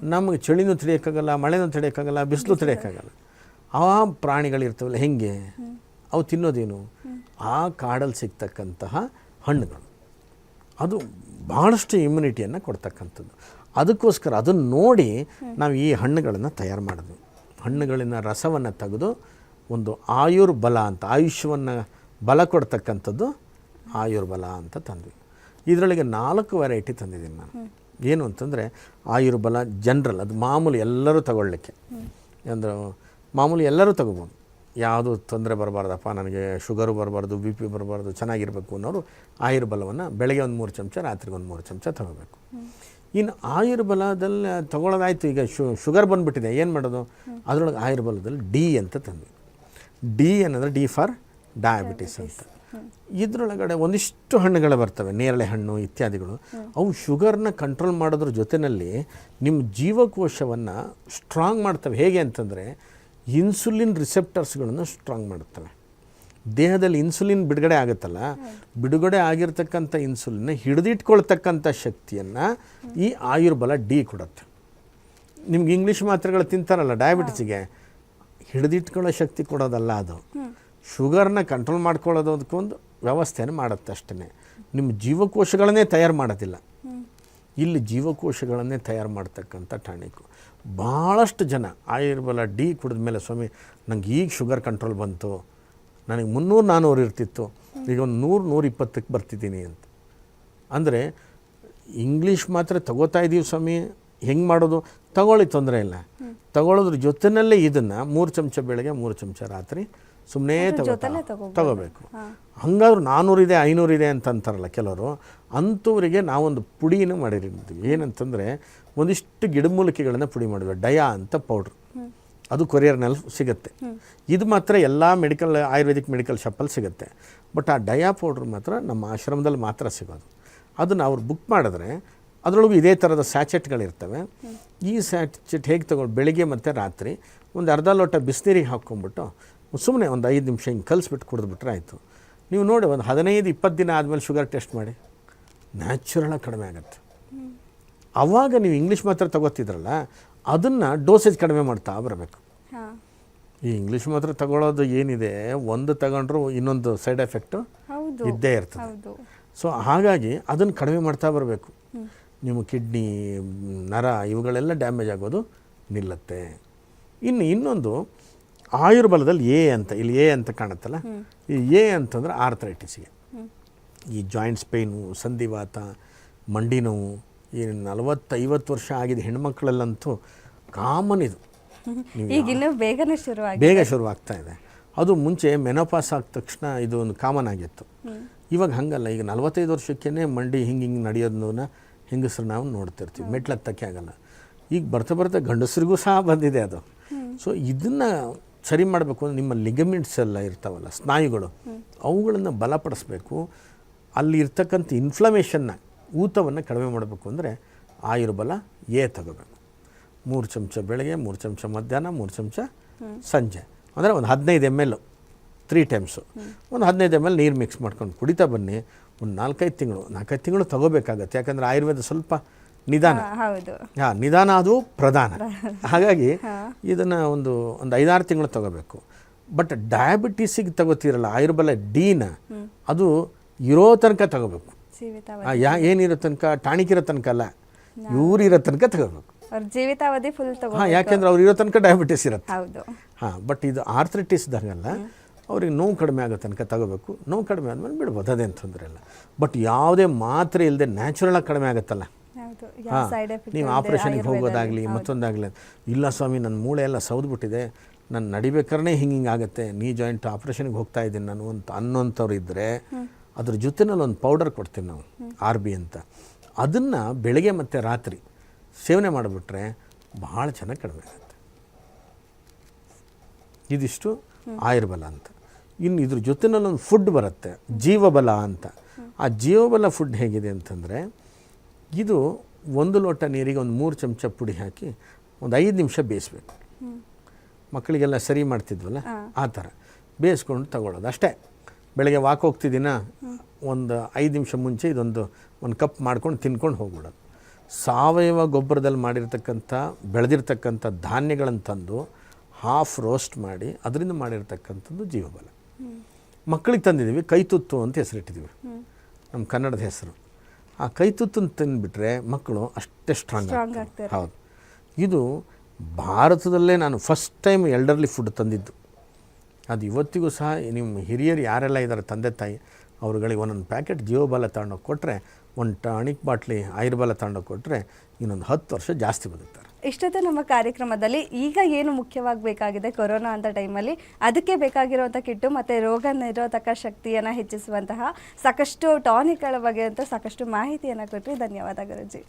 ನಮ್ಗೆ ಚಳಿನೂ ತಡೆಯೋಕ್ಕಾಗಲ್ಲ ಮಳೆನೂ ತಡೆಯೋಕ್ಕಾಗಲ್ಲ ಬಿಸಿಲು ತಡೆಯೋಕ್ಕಾಗಲ್ಲ ಆ ಪ್ರಾಣಿಗಳಿರ್ತವಲ್ಲ ಹೆಂಗೆ? ಅವು ತಿನ್ನೋದೇನು? ಆ ಕಾಡಲ್ಲಿ ಸಿಗ್ತಕ್ಕಂತಹ ಹಣ್ಣುಗಳು. ಅದು ಭಾಳಷ್ಟು ಇಮ್ಯುನಿಟಿಯನ್ನು ಕೊಡ್ತಕ್ಕಂಥದ್ದು. ಅದಕ್ಕೋಸ್ಕರ ಅದನ್ನು ನೋಡಿ ನಾವು ಈ ಹಣ್ಣುಗಳನ್ನು ತಯಾರು ಮಾಡಿದ್ವಿ ಹಣ್ಣುಗಳಿನ ರಸವನ್ನು ತೆಗೆದು ಒಂದು ಆಯುರ್ಬಲ ಅಂತ ಆಯುಷ್ಯವನ್ನು ಬಲ ಕೊಡ್ತಕ್ಕಂಥದ್ದು ಆಯುರ್ಬಲ ಅಂತ ತಂದ್ವಿ. ಇದರೊಳಗೆ ನಾಲ್ಕು ವೆರೈಟಿ ತಂದಿದ್ದೀನಿ ನಾನು. ಏನು ಅಂತಂದರೆ ಆಯುರ್ಬಲ ಜನ್ರಲ್ ಅದು ಮಾಮೂಲಿ ಎಲ್ಲರೂ ತಗೊಳ್ಳಿಕ್ಕೆ. ಅಂದ್ರೆ ಮಾಮೂಲಿ ಎಲ್ಲರೂ ತಗೋಬೋದು. ಯಾವುದು ತೊಂದರೆ ಬರಬಾರ್ದಪ್ಪ, ನನಗೆ ಶುಗರು ಬರಬಾರ್ದು ಬಿ ಪಿ ಬರಬಾರ್ದು, ಚೆನ್ನಾಗಿರಬೇಕು ಅನ್ನೋರು ಆಯುರ್ಬಲವನ್ನು ಬೆಳಗ್ಗೆ ಒಂದು ಮೂರು ಚಮಚ, ರಾತ್ರಿಗೆ ಒಂದು ಮೂರು ಚಮಚ ತಗೋಬೇಕು. ಇನ್ನು ಆಯುರ್ಬಲದಲ್ಲಿ ತಗೊಳ್ಳೋದಾಯ್ತು ಈಗ ಶು ಶುಗರ್ ಬಂದುಬಿಟ್ಟಿದೆ, ಏನು ಮಾಡೋದು? ಅದರೊಳಗೆ ಆಯುರ್ಬಲದಲ್ಲಿ ಡಿ ಅಂತ ತಂದ್ವಿ. ಡಿ ಅನ್ನೋದ್ರೆ ಡಿ ಫಾರ್ ಡಯಾಬಿಟಿಸ್ ಅಂತ. ಇದರೊಳಗಡೆ ಒಂದಿಷ್ಟು ಹಣ್ಣುಗಳು ಬರ್ತವೆ, ನೇರಳೆ ಹಣ್ಣು ಇತ್ಯಾದಿಗಳು. ಅವು ಶುಗರ್ನ ಕಂಟ್ರೋಲ್ ಮಾಡೋದ್ರ ಜೊತೆಯಲ್ಲಿ ನಿಮ್ಮ ಜೀವಕೋಶವನ್ನು ಸ್ಟ್ರಾಂಗ್ ಮಾಡ್ತವೆ. ಹೇಗೆ ಅಂತಂದರೆ ಇನ್ಸುಲಿನ್ ರಿಸೆಪ್ಟರ್ಸ್ಗಳನ್ನು ಸ್ಟ್ರಾಂಗ್ ಮಾಡುತ್ತವೆ ದೇಹದಲ್ಲಿ ಇನ್ಸುಲಿನ್ ಬಿಡುಗಡೆ ಆಗುತ್ತಲ್ಲ, ಬಿಡುಗಡೆ ಆಗಿರ್ತಕ್ಕಂಥ ಇನ್ಸುಲಿನ್ನ ಹಿಡಿದಿಟ್ಕೊಳ್ತಕ್ಕಂಥ ಶಕ್ತಿಯನ್ನು ಈ ಆಯುರ್ಬಲ ಡಿ ಕೊಡುತ್ತೆ. ನಿಮ್ಗೆ ಇಂಗ್ಲೀಷ್ ಮಾತ್ರೆಗಳು ತಿಂತಾರಲ್ಲ ಡಯಾಬಿಟಿಸ್ಗೆ ಹಿಡಿದಿಟ್ಕೊಳ್ಳೋ ಶಕ್ತಿ ಕೊಡೋದಲ್ಲ ಅದು. ಶುಗರ್ನ ಕಂಟ್ರೋಲ್ ಮಾಡ್ಕೊಳ್ಳೋದಕ್ಕೊಂದು ವ್ಯವಸ್ಥೆಯನ್ನು ಮಾಡುತ್ತೆ ಅಷ್ಟೇ ನಿಮ್ಮ ಜೀವಕೋಶಗಳನ್ನೇ ತಯಾರು ಮಾಡೋದಿಲ್ಲ. ಇಲ್ಲಿ ಜೀವಕೋಶಗಳನ್ನೇ ತಯಾರು ಮಾಡ್ತಕ್ಕಂಥ ಟಾನಿಕು ಭಾಳಷ್ಟು ಜನ ಆಯುರ್ಬಲ ಡಿ ಕುಡಿದ ಮೇಲೆ ಸ್ವಾಮಿ, ನಂಗೆ ಈಗ ಶುಗರ್ ಕಂಟ್ರೋಲ್ ಬಂತು. ನನಗೆ ಮುನ್ನೂರು ನಾನ್ನೂರು ಇರ್ತಿತ್ತು. ಈಗ ಒಂದು ನೂರು ನೂರ ಇಪ್ಪತ್ತಕ್ಕೆ ಬರ್ತಿದ್ದೀನಿ ಅಂತ. ಅಂದರೆ ಇಂಗ್ಲೀಷ್ ಮಾತ್ರ ತಗೋತಾ ಇದ್ದೀವಿ ಸ್ವಾಮಿ. ಹೆಂಗೆ ಮಾಡೋದು? ತಗೊಳ್ಳಿ ತೊಂದರೆ ಇಲ್ಲ. ತಗೊಳ್ಳೋದ್ರ ಜೊತೆಯಲ್ಲೇ ಇದನ್ನು ಮೂರು ಚಮಚ ಬೆಳಗ್ಗೆ, ಮೂರು ಚಮಚ ರಾತ್ರಿ ಸುಮ್ಮನೆ ತಗೋ. ತಗೋಬೇಕು. ಹಂಗಾದ್ರೂ ನಾನ್ನೂರಿದೆ ಐನೂರಿದೆ ಅಂತ ಅಂತಾರಲ್ಲ ಕೆಲವರು ಅಂಥವರಿಗೆ ನಾವೊಂದು ಪುಡಿನ ಮಾಡಿರ್ತೀವಿ. ಏನಂತಂದರೆ ಒಂದಿಷ್ಟು ಗಿಡಮೂಲಿಕೆಗಳನ್ನು ಪುಡಿ ಮಾಡಿದ್ವಿ ಡಯಾ ಅಂತ ಪೌಡ್ರ್. ಅದು ಕೊರಿಯರ್ನಲ್ಲಿ ಸಿಗುತ್ತೆ. ಇದು ಮಾತ್ರ ಎಲ್ಲ ಮೆಡಿಕಲ್ ಆಯುರ್ವೇದಿಕ್ ಮೆಡಿಕಲ್ ಶಾಪಲ್ಲಿ ಸಿಗುತ್ತೆ. ಬಟ್ ಆ ಡಯಾ ಪೌಡ್ರ್ ಮಾತ್ರ ನಮ್ಮ ಆಶ್ರಮದಲ್ಲಿ ಮಾತ್ರ ಸಿಗೋದು. ಅದನ್ನು ಅವ್ರು ಬುಕ್ ಮಾಡಿದ್ರೆ ಅದರೊಳಗೂ ಇದೇ ಥರದ ಸ್ಯಾಚೆಟ್ಗಳಿರ್ತವೆ. ಈ ಸ್ಯಾಚೆಟ್ ಹೇಗೆ ತಗೊಂಡು ಬೆಳಿಗ್ಗೆ ಮತ್ತು ರಾತ್ರಿ ಒಂದು ಅರ್ಧ ಲೋಟ ಬಿಸಿನೀರಿಗೆ ಹಾಕ್ಕೊಂಬಿಟ್ಟು ಸುಮ್ಮನೆ ಒಂದು ಐದು ನಿಮಿಷ ಹಿಂಗೆ ಕಲಿಸ್ಬಿಟ್ಟು ಕುಡಿದ್ಬಿಟ್ರೆ ಆಯಿತು. ನೀವು ನೋಡಿ ಒಂದು ಹದಿನೈದು ಇಪ್ಪತ್ತು ದಿನ ಆದಮೇಲೆ ಶುಗರ್ ಟೆಸ್ಟ್ ಮಾಡಿ ನ್ಯಾಚುರಲಾಗಿ ಕಡಿಮೆ ಆಗುತ್ತೆ. ಆವಾಗ ನೀವು ಇಂಗ್ಲೀಷ್ ಮಾತ್ರ ತಗೋತಿದ್ರಲ್ಲ ಅದನ್ನು ಡೋಸೇಜ್ ಕಡಿಮೆ ಮಾಡ್ತಾ ಬರಬೇಕು. ಈ ಇಂಗ್ಲೀಷ್ ಮಾತ್ರ ತಗೊಳ್ಳೋದು ಏನಿದೆ ಒಂದು ತಗೊಂಡ್ರು ಇನ್ನೊಂದು ಸೈಡ್ ಎಫೆಕ್ಟು ಇದ್ದೇ ಇರ್ತದೆ. ಸೊ ಹಾಗಾಗಿ ಅದನ್ನು ಕಡಿಮೆ ಮಾಡ್ತಾ ಬರಬೇಕು. ನಿಮ್ಮ ಕಿಡ್ನಿ ನರ ಇವುಗಳೆಲ್ಲ ಡ್ಯಾಮೇಜ್ ಆಗೋದು ನಿಲ್ಲುತ್ತೆ. ಇನ್ನು ಇನ್ನೊಂದು ಆಯುರ್ಬಲದಲ್ಲಿ ಎ ಅಂತ ಇಲ್ಲಿ ಎ ಅಂತ ಕಾಣುತ್ತಲ್ಲ? ಈ ಎ ಅಂತಂದ್ರೆ ಆರ್ಥರೈಟಿಸ್ಗೆ. ಈ ಜಾಯಿಂಟ್ಸ್ ಪೇಯ್ನು ಸಂಧಿವಾತ ಮಂಡಿ ನೋವು ಈ ನಲವತ್ತೈವತ್ತು ವರ್ಷ ಆಗಿದೆ ಹೆಣ್ಮಕ್ಳಲ್ಲಂತೂ ಕಾಮನ್ ಇದು. ಬೇಗ ಬೇಗನೆ ಶುರುವಾಗಿ ಬೇಗ ಶುರುವಾಗ್ತಾ ಇದೆ. ಅದು ಮುಂಚೆ ಮೆನೋಪಾಸ್ ಆದ ತಕ್ಷಣ ಇದು ಒಂದು ಕಾಮನ್ ಆಗಿತ್ತು. ಇವಾಗ ಹಂಗಲ್ಲ ಈಗ ನಲವತ್ತೈದು ವರ್ಷಕ್ಕೇ ಮಂಡಿ ಹಿಂಗೆ ಹಿಂಗೆ ನಡೆಯೋದನ್ನ ಹೆಂಗಸ್ರು ನಾವು ನೋಡ್ತಿರ್ತೀವಿ. ಮೆಟ್ಲು ಹತ್ತಕ್ಕೆ ಆಗಲ್ಲ. ಈಗ ಬರ್ತಾ ಬರ್ತಾ ಗಂಡಸರಿಗೂ ಸಹ ಬಂದಿದೆ ಅದು. ಸೊ ಇದನ್ನು ಸರಿ ಮಾಡಬೇಕು ಅಂದರೆ ನಿಮ್ಮ ಲಿಗಮೆಂಟ್ಸ್ ಎಲ್ಲ ಇರ್ತಾವಲ್ಲ, ಸ್ನಾಯುಗಳು, ಅವುಗಳನ್ನು ಬಲಪಡಿಸ್ಬೇಕು. ಅಲ್ಲಿ ಇರ್ತಕ್ಕಂಥ ಇನ್ಫ್ಲಮೇಷನ್ನ ಊತವನ್ನು ಕಡಿಮೆ ಮಾಡಬೇಕು ಅಂದರೆ ಆಯುರ್ಬಲ ಏ ತಗೋಬೇಕು. ಮೂರು ಚಮಚ ಬೆಳಗ್ಗೆ, ಮೂರು ಚಮಚ ಮಧ್ಯಾಹ್ನ, ಮೂರು ಚಮಚ ಸಂಜೆ. ಅಂದರೆ ಒಂದು ಹದಿನೈದು ಎಂ ಎಲ್ ತ್ರೀ ಟೈಮ್ಸು ಒಂದು ಹದಿನೈದು ಎಂ ಎಲ್ ನೀರು ಮಿಕ್ಸ್ ಮಾಡ್ಕೊಂಡು ಕುಡಿತಾ ಬನ್ನಿ. ಒಂದು ನಾಲ್ಕೈದು ತಿಂಗಳು ನಾಲ್ಕೈದು ತಿಂಗಳು ತಗೋಬೇಕಾಗತ್ತೆ. ಯಾಕಂದರೆ ಆಯುರ್ವೇದ ಸ್ವಲ್ಪ ನಿಧಾನ. ಹಾ, ಹೌದು. ಹಾಂ ನಿಧಾನ ಅದು ಪ್ರಧಾನ. ಹಾಗಾಗಿ ಇದನ್ನು ಒಂದು ಒಂದು ಐದಾರು ತಿಂಗಳು ತಗೋಬೇಕು. ಬಟ್ ಡಯಾಬಿಟೀಸಿಗೆ ತಗೋತೀರಲ್ಲ ಆಯುರ್ಬಲ ಡಿನ ಅದು ಇರೋ ತನಕ ತಗೋಬೇಕು. ಯಾ ಏನಿರೋ ತನಕ ಟಾಣಿಕ್ ಇರೋ ತನಕ ಅಲ್ಲ ಇವ್ರು ಇರೋ ತನಕ ತಗೋಬೇಕು. ಅವ್ರ ಜೀವಿತಾವಧಿ ಫುಲ್ ಹಾಂ ಯಾಕೆಂದ್ರೆ ಅವ್ರು ಇರೋ ತನಕ ಡಯಾಬಿಟಿಸ್ ಇರುತ್ತೆ. ಹೌದು. ಹಾಂ ಬಟ್ ಇದು ಆರ್ಥ್ರೈಟಿಸ್ದಾಗಲ್ಲ ಅವ್ರಿಗೆ ನೋವು ಕಡಿಮೆ ಆಗೋ ತನಕ ತಗೋಬೇಕು. ನೋವು ಕಡಿಮೆ ಆದಮೇಲೆ ಬಿಡ್ಬೋದು ಅದೇನು ತೊಂದರೆ ಇಲ್ಲ. ಬಟ್ ಯಾವುದೇ ಮಾತ್ರೆ ಇಲ್ಲದೆ ನ್ಯಾಚುರಲಾಗಿ ಕಡಿಮೆ ಆಗುತ್ತಲ್ಲ. ನೀವು ಆಪ್ರೇಷನ್ಗೆ ಹೋಗೋದಾಗಲಿ ಮತ್ತೊಂದಾಗಲಿ ಇಲ್ಲ ಸ್ವಾಮಿ ನನ್ನ ಮೂಳೆ ಎಲ್ಲ ಸೌದ್ಬಿಟ್ಟಿದೆ. ನಾನು ನಡಿಬೇಕಾದ್ರೆ ಹಿಂಗೆ ಹಿಂಗೆ ಆಗುತ್ತೆ. ನೀ ಜಾಯಿಂಟ್ ಆಪ್ರೇಷನ್ಗೆ ಹೋಗ್ತಾ ಇದ್ದೀನಿ ನಾನು ಅಂತ ಅನ್ನೋಂಥವ್ರು ಇದ್ದರೆ ಅದ್ರ ಜೊತೆನಲ್ಲಿ ಒಂದು ಪೌಡರ್ ಕೊಡ್ತೀವಿ ನಾವು ಆರ್ ಬಿ ಅಂತ. ಅದನ್ನು ಬೆಳಗ್ಗೆ ಮತ್ತು ರಾತ್ರಿ ಸೇವನೆ ಮಾಡಿಬಿಟ್ರೆ ಭಾಳ ಚೆನ್ನಾಗಿ ಕಡಿಮೆ ಆಗುತ್ತೆ. ಇದಿಷ್ಟು ಆಯುರ್ಬಲ ಅಂತ. ಇನ್ನು ಇದ್ರ ಜೊತೆನಲ್ಲಿ ಒಂದು ಫುಡ್ ಬರುತ್ತೆ ಜೀವಬಲ ಅಂತ. ಆ ಜೀವಬಲ ಫುಡ್ ಹೇಗಿದೆ ಅಂತಂದರೆ ಇದು ಒಂದು ಲೋಟ ನೀರಿಗೆ ಒಂದು ಮೂರು ಚಮಚ ಪುಡಿ ಹಾಕಿ ಒಂದು ಐದು ನಿಮಿಷ ಬೇಯಿಸ್ಬೇಕು. ಮಕ್ಕಳಿಗೆಲ್ಲ ಸರಿ ಮಾಡ್ತಿದ್ವಲ್ಲ? ಆ ಥರ. ಬೇಯಿಸ್ಕೊಂಡು ತಗೊಳ್ಳೋದು ಅಷ್ಟೇ. ಬೆಳಗ್ಗೆ ವಾಕ್ ಹೋಗ್ತಿದ್ದೀನ ಒಂದು ಐದು ನಿಮಿಷ ಮುಂಚೆ ಇದೊಂದು ಒಂದು ಕಪ್ ಮಾಡ್ಕೊಂಡು ತಿನ್ಕೊಂಡು ಹೋಗ್ಬಿಡೋದು. ಸಾವಯವ ಗೊಬ್ಬರದಲ್ಲಿ ಮಾಡಿರ್ತಕ್ಕಂಥ ಬೆಳೆದಿರ್ತಕ್ಕಂಥ ಧಾನ್ಯಗಳನ್ನು ತಂದು ಹಾಫ್ ರೋಸ್ಟ್ ಮಾಡಿ ಅದರಿಂದ ಮಾಡಿರ್ತಕ್ಕಂಥದ್ದು ಜೀವಬಲ. ಮಕ್ಕಳಿಗೆ ತಂದಿದ್ದೀವಿ ಕೈತುತ್ತು ಅಂತ ಹೆಸರಿಟ್ಟಿದ್ದೀವಿ. ನಮ್ಮ ಕನ್ನಡದ ಹೆಸರು. ಆ ಕೈ ತುತ್ತನ್ನು ತಿಂದುಬಿಟ್ರೆ ಮಕ್ಕಳು ಅಷ್ಟೇ ಸ್ಟ್ರಾಂಗ್ ಆಗ್ತಾರೆ. ಹೌದು. ಇದು ಭಾರತದಲ್ಲೇ ನಾನು ಫಸ್ಟ್ ಟೈಮ್ ಎಲ್ಡರ್ಲಿ ಫುಡ್ ತಂದಿದ್ದು. ಅದು ಇವತ್ತಿಗೂ ಸಹ ನಿಮ್ಮ ಹಿರಿಯರು ಯಾರೆಲ್ಲ ಇದ್ದಾರೆ ತಂದೆ ತಾಯಿ ಅವ್ರುಗಳಿಗೆ ಒಂದೊಂದು ಪ್ಯಾಕೆಟ್ ಜೀವಬಲ ತಗೊಂಡೋಗಿ ಕೊಟ್ಟರೆ ಒಂದು ಟಾನಿಕ್ ಬಾಟ್ಲಿ ಆಯುರ್ಬಲ ತಗೊಂಡೋಗಿ ಕೊಟ್ಟರೆ ಇನ್ನೊಂದು ಹತ್ತು ವರ್ಷ ಜಾಸ್ತಿ ಬದುಕ್ತಾರೆ ಇಷ್ಟೊತ್ತು ನಮ್ಮ ಕಾರ್ಯಕ್ರಮದಲ್ಲಿ ಈಗ ಏನು ಮುಖ್ಯವಾಗಿ ಬೇಕಾಗಿದೆ ಕೊರೋನಾ ಅಂತ ಟೈಮಲ್ಲಿ? ಅದಕ್ಕೆ ಬೇಕಾಗಿರುವಂಥ ಕಿಟ್ಟು ಮತ್ತು ರೋಗ ನಿರೋಧಕ ಶಕ್ತಿಯನ್ನು ಹೆಚ್ಚಿಸುವಂತಹ ಸಾಕಷ್ಟು ಟಾನಿಕ್ಗಳ ಬಗ್ಗೆ ಅಂತ ಸಾಕಷ್ಟು ಮಾಹಿತಿಯನ್ನು ಕೊಟ್ಟರೆ ಧನ್ಯವಾದ ಗುರುಜಿ.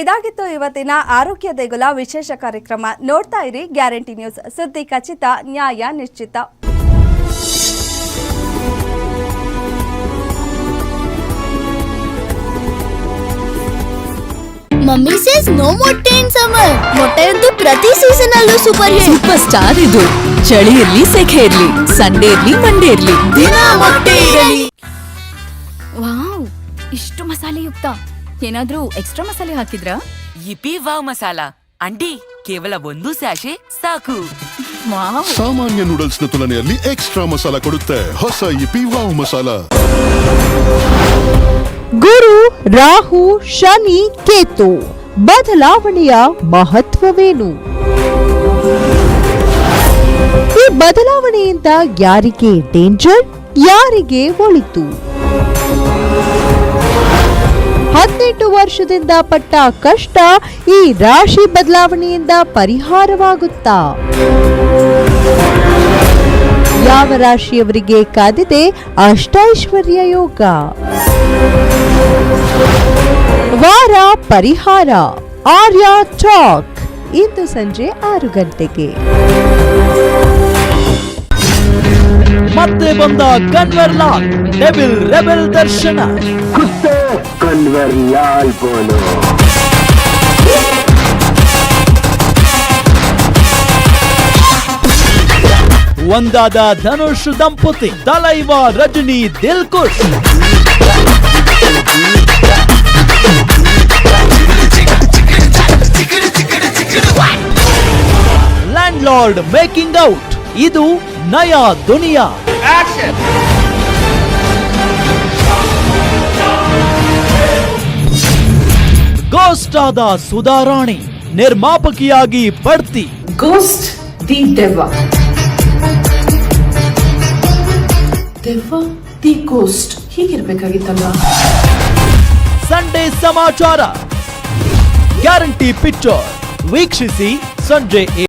ಇದಾಗಿತ್ತು ಇವತ್ತಿನ ಆರೋಗ್ಯ ದೇಗುಲ ವಿಶೇಷ ಕಾರ್ಯಕ್ರಮ. ನೋಡ್ತಾ ಇರಿ ಗ್ಯಾರಂಟಿ ನ್ಯೂಸ್. ಸುದ್ದಿ ಖಚಿತ ನ್ಯಾಯ ನಿಶ್ಚಿತ. ಮಮ್ಮಿ ಸೇಸ್ ನೋ ಇನ್ ಟೇನ್ ಸಮರ್ ಅಂತೂ ಪ್ರತಿ ಸೀಸನ್ ಅಲ್ಲೂ ಸೂಪರ್ ಹಿಟ್ ಸೂಪರ್ ಸ್ಟಾರ್ ಇದು. ಚಳಿ ಇರ್ಲಿ ಸೆಖೆ ಇರ್ಲಿ ಸಂಡೇ ಇರ್ಲಿ ಮಂಡೇ ಇರ್ಲಿ ದಿನ ಮೊಟ್ಟೆ ಇರಲಿ ವಾವ್ ಇಷ್ಟು ಮಸಾಲೆಯುಕ್ತ. ಏನಾದ್ರೂ ಎಕ್ಸ್ಟ್ರಾ ಮಸಾಲೆ ಹಾಕಿದ್ರಾ? EP wow masala. ಅಂಡಿ ಕೇವಲ ಒಂದು ಸ್ಯಾಶೆ ಸಾಕು. ಸಾಮಾನ್ಯ ನೂಡಲ್ಸ್ನ ತುಲನೆಯಲ್ಲಿ ಎಕ್ಸ್ಟ್ರಾ ಮಸಾಲ ಕೊಡುತ್ತೆ. ಹೊಸ ಇಪಿ ವಾವ್ ಮಸಾಲ. ಗುರು ರಾಹು ಶನಿ ಕೇತು. ಬದಲಾವಣೆಯ ಮಹತ್ವವೇನು? ಈ ಬದಲಾವಣೆಯಿಂದ ಯಾರಿಗೆ ಡೇಂಜರ್ ಯಾರಿಗೆ ಒಳಿತು? ಹದಿನೆಂಟು ವರ್ಷದಿಂದ ಪಟ್ಟ ಕಷ್ಟ ಈ ರಾಶಿ ಬದಲಾವಣೆಯಿಂದ ಪರಿಹಾರವಾಗುತ್ತಾ? ಯಾವ ರಾಶಿಯವರಿಗೆ ಕಾದಿದೆ ಅಷ್ಟೈಶ್ವರ್ಯ ಯೋಗ? ವಾರ ಪರಿಹಾರ ಆರ್ಯ ಚಾಕ್ ಇಂದು ಸಂಜೆ ಆರು ಗಂಟೆಗೆ. ಮತ್ತೆ ಬಂದ ಕನ್ವರ್ ಲಾಲ್ ಡೆವಿಲ್ ರೆಬೆಲ್ ದರ್ಶನ. ಒಂದಾದ ಧನುಷ್ ದಂಪತಿ Thalaiva Rajini Dilkush. Landlord making out ಇದು ನಯಾ ದುನಿಯಾ. ಗೋಸ್ಟ್ ಆದ ಸುಧಾರಾಣಿ ನಿರ್ಮಾಪಕಿಯಾಗಿ ಬಡ್ತಿ. ಗೋಸ್ಟ್ ದಿ ದೆವ್ವ ದೆವ್ವ ದಿ ಗೋಸ್ಟ್ ಹೀಗಿರ್ಬೇಕಾಗಿತ್ತಲ್ಲ? ಸಂಡೇ ಸಮಾಚಾರ. ಗ್ಯಾರಂಟಿ ಪಿಕ್ಚರ್ ವೀಕ್ಷಿಸಿ ಸಂಜೆ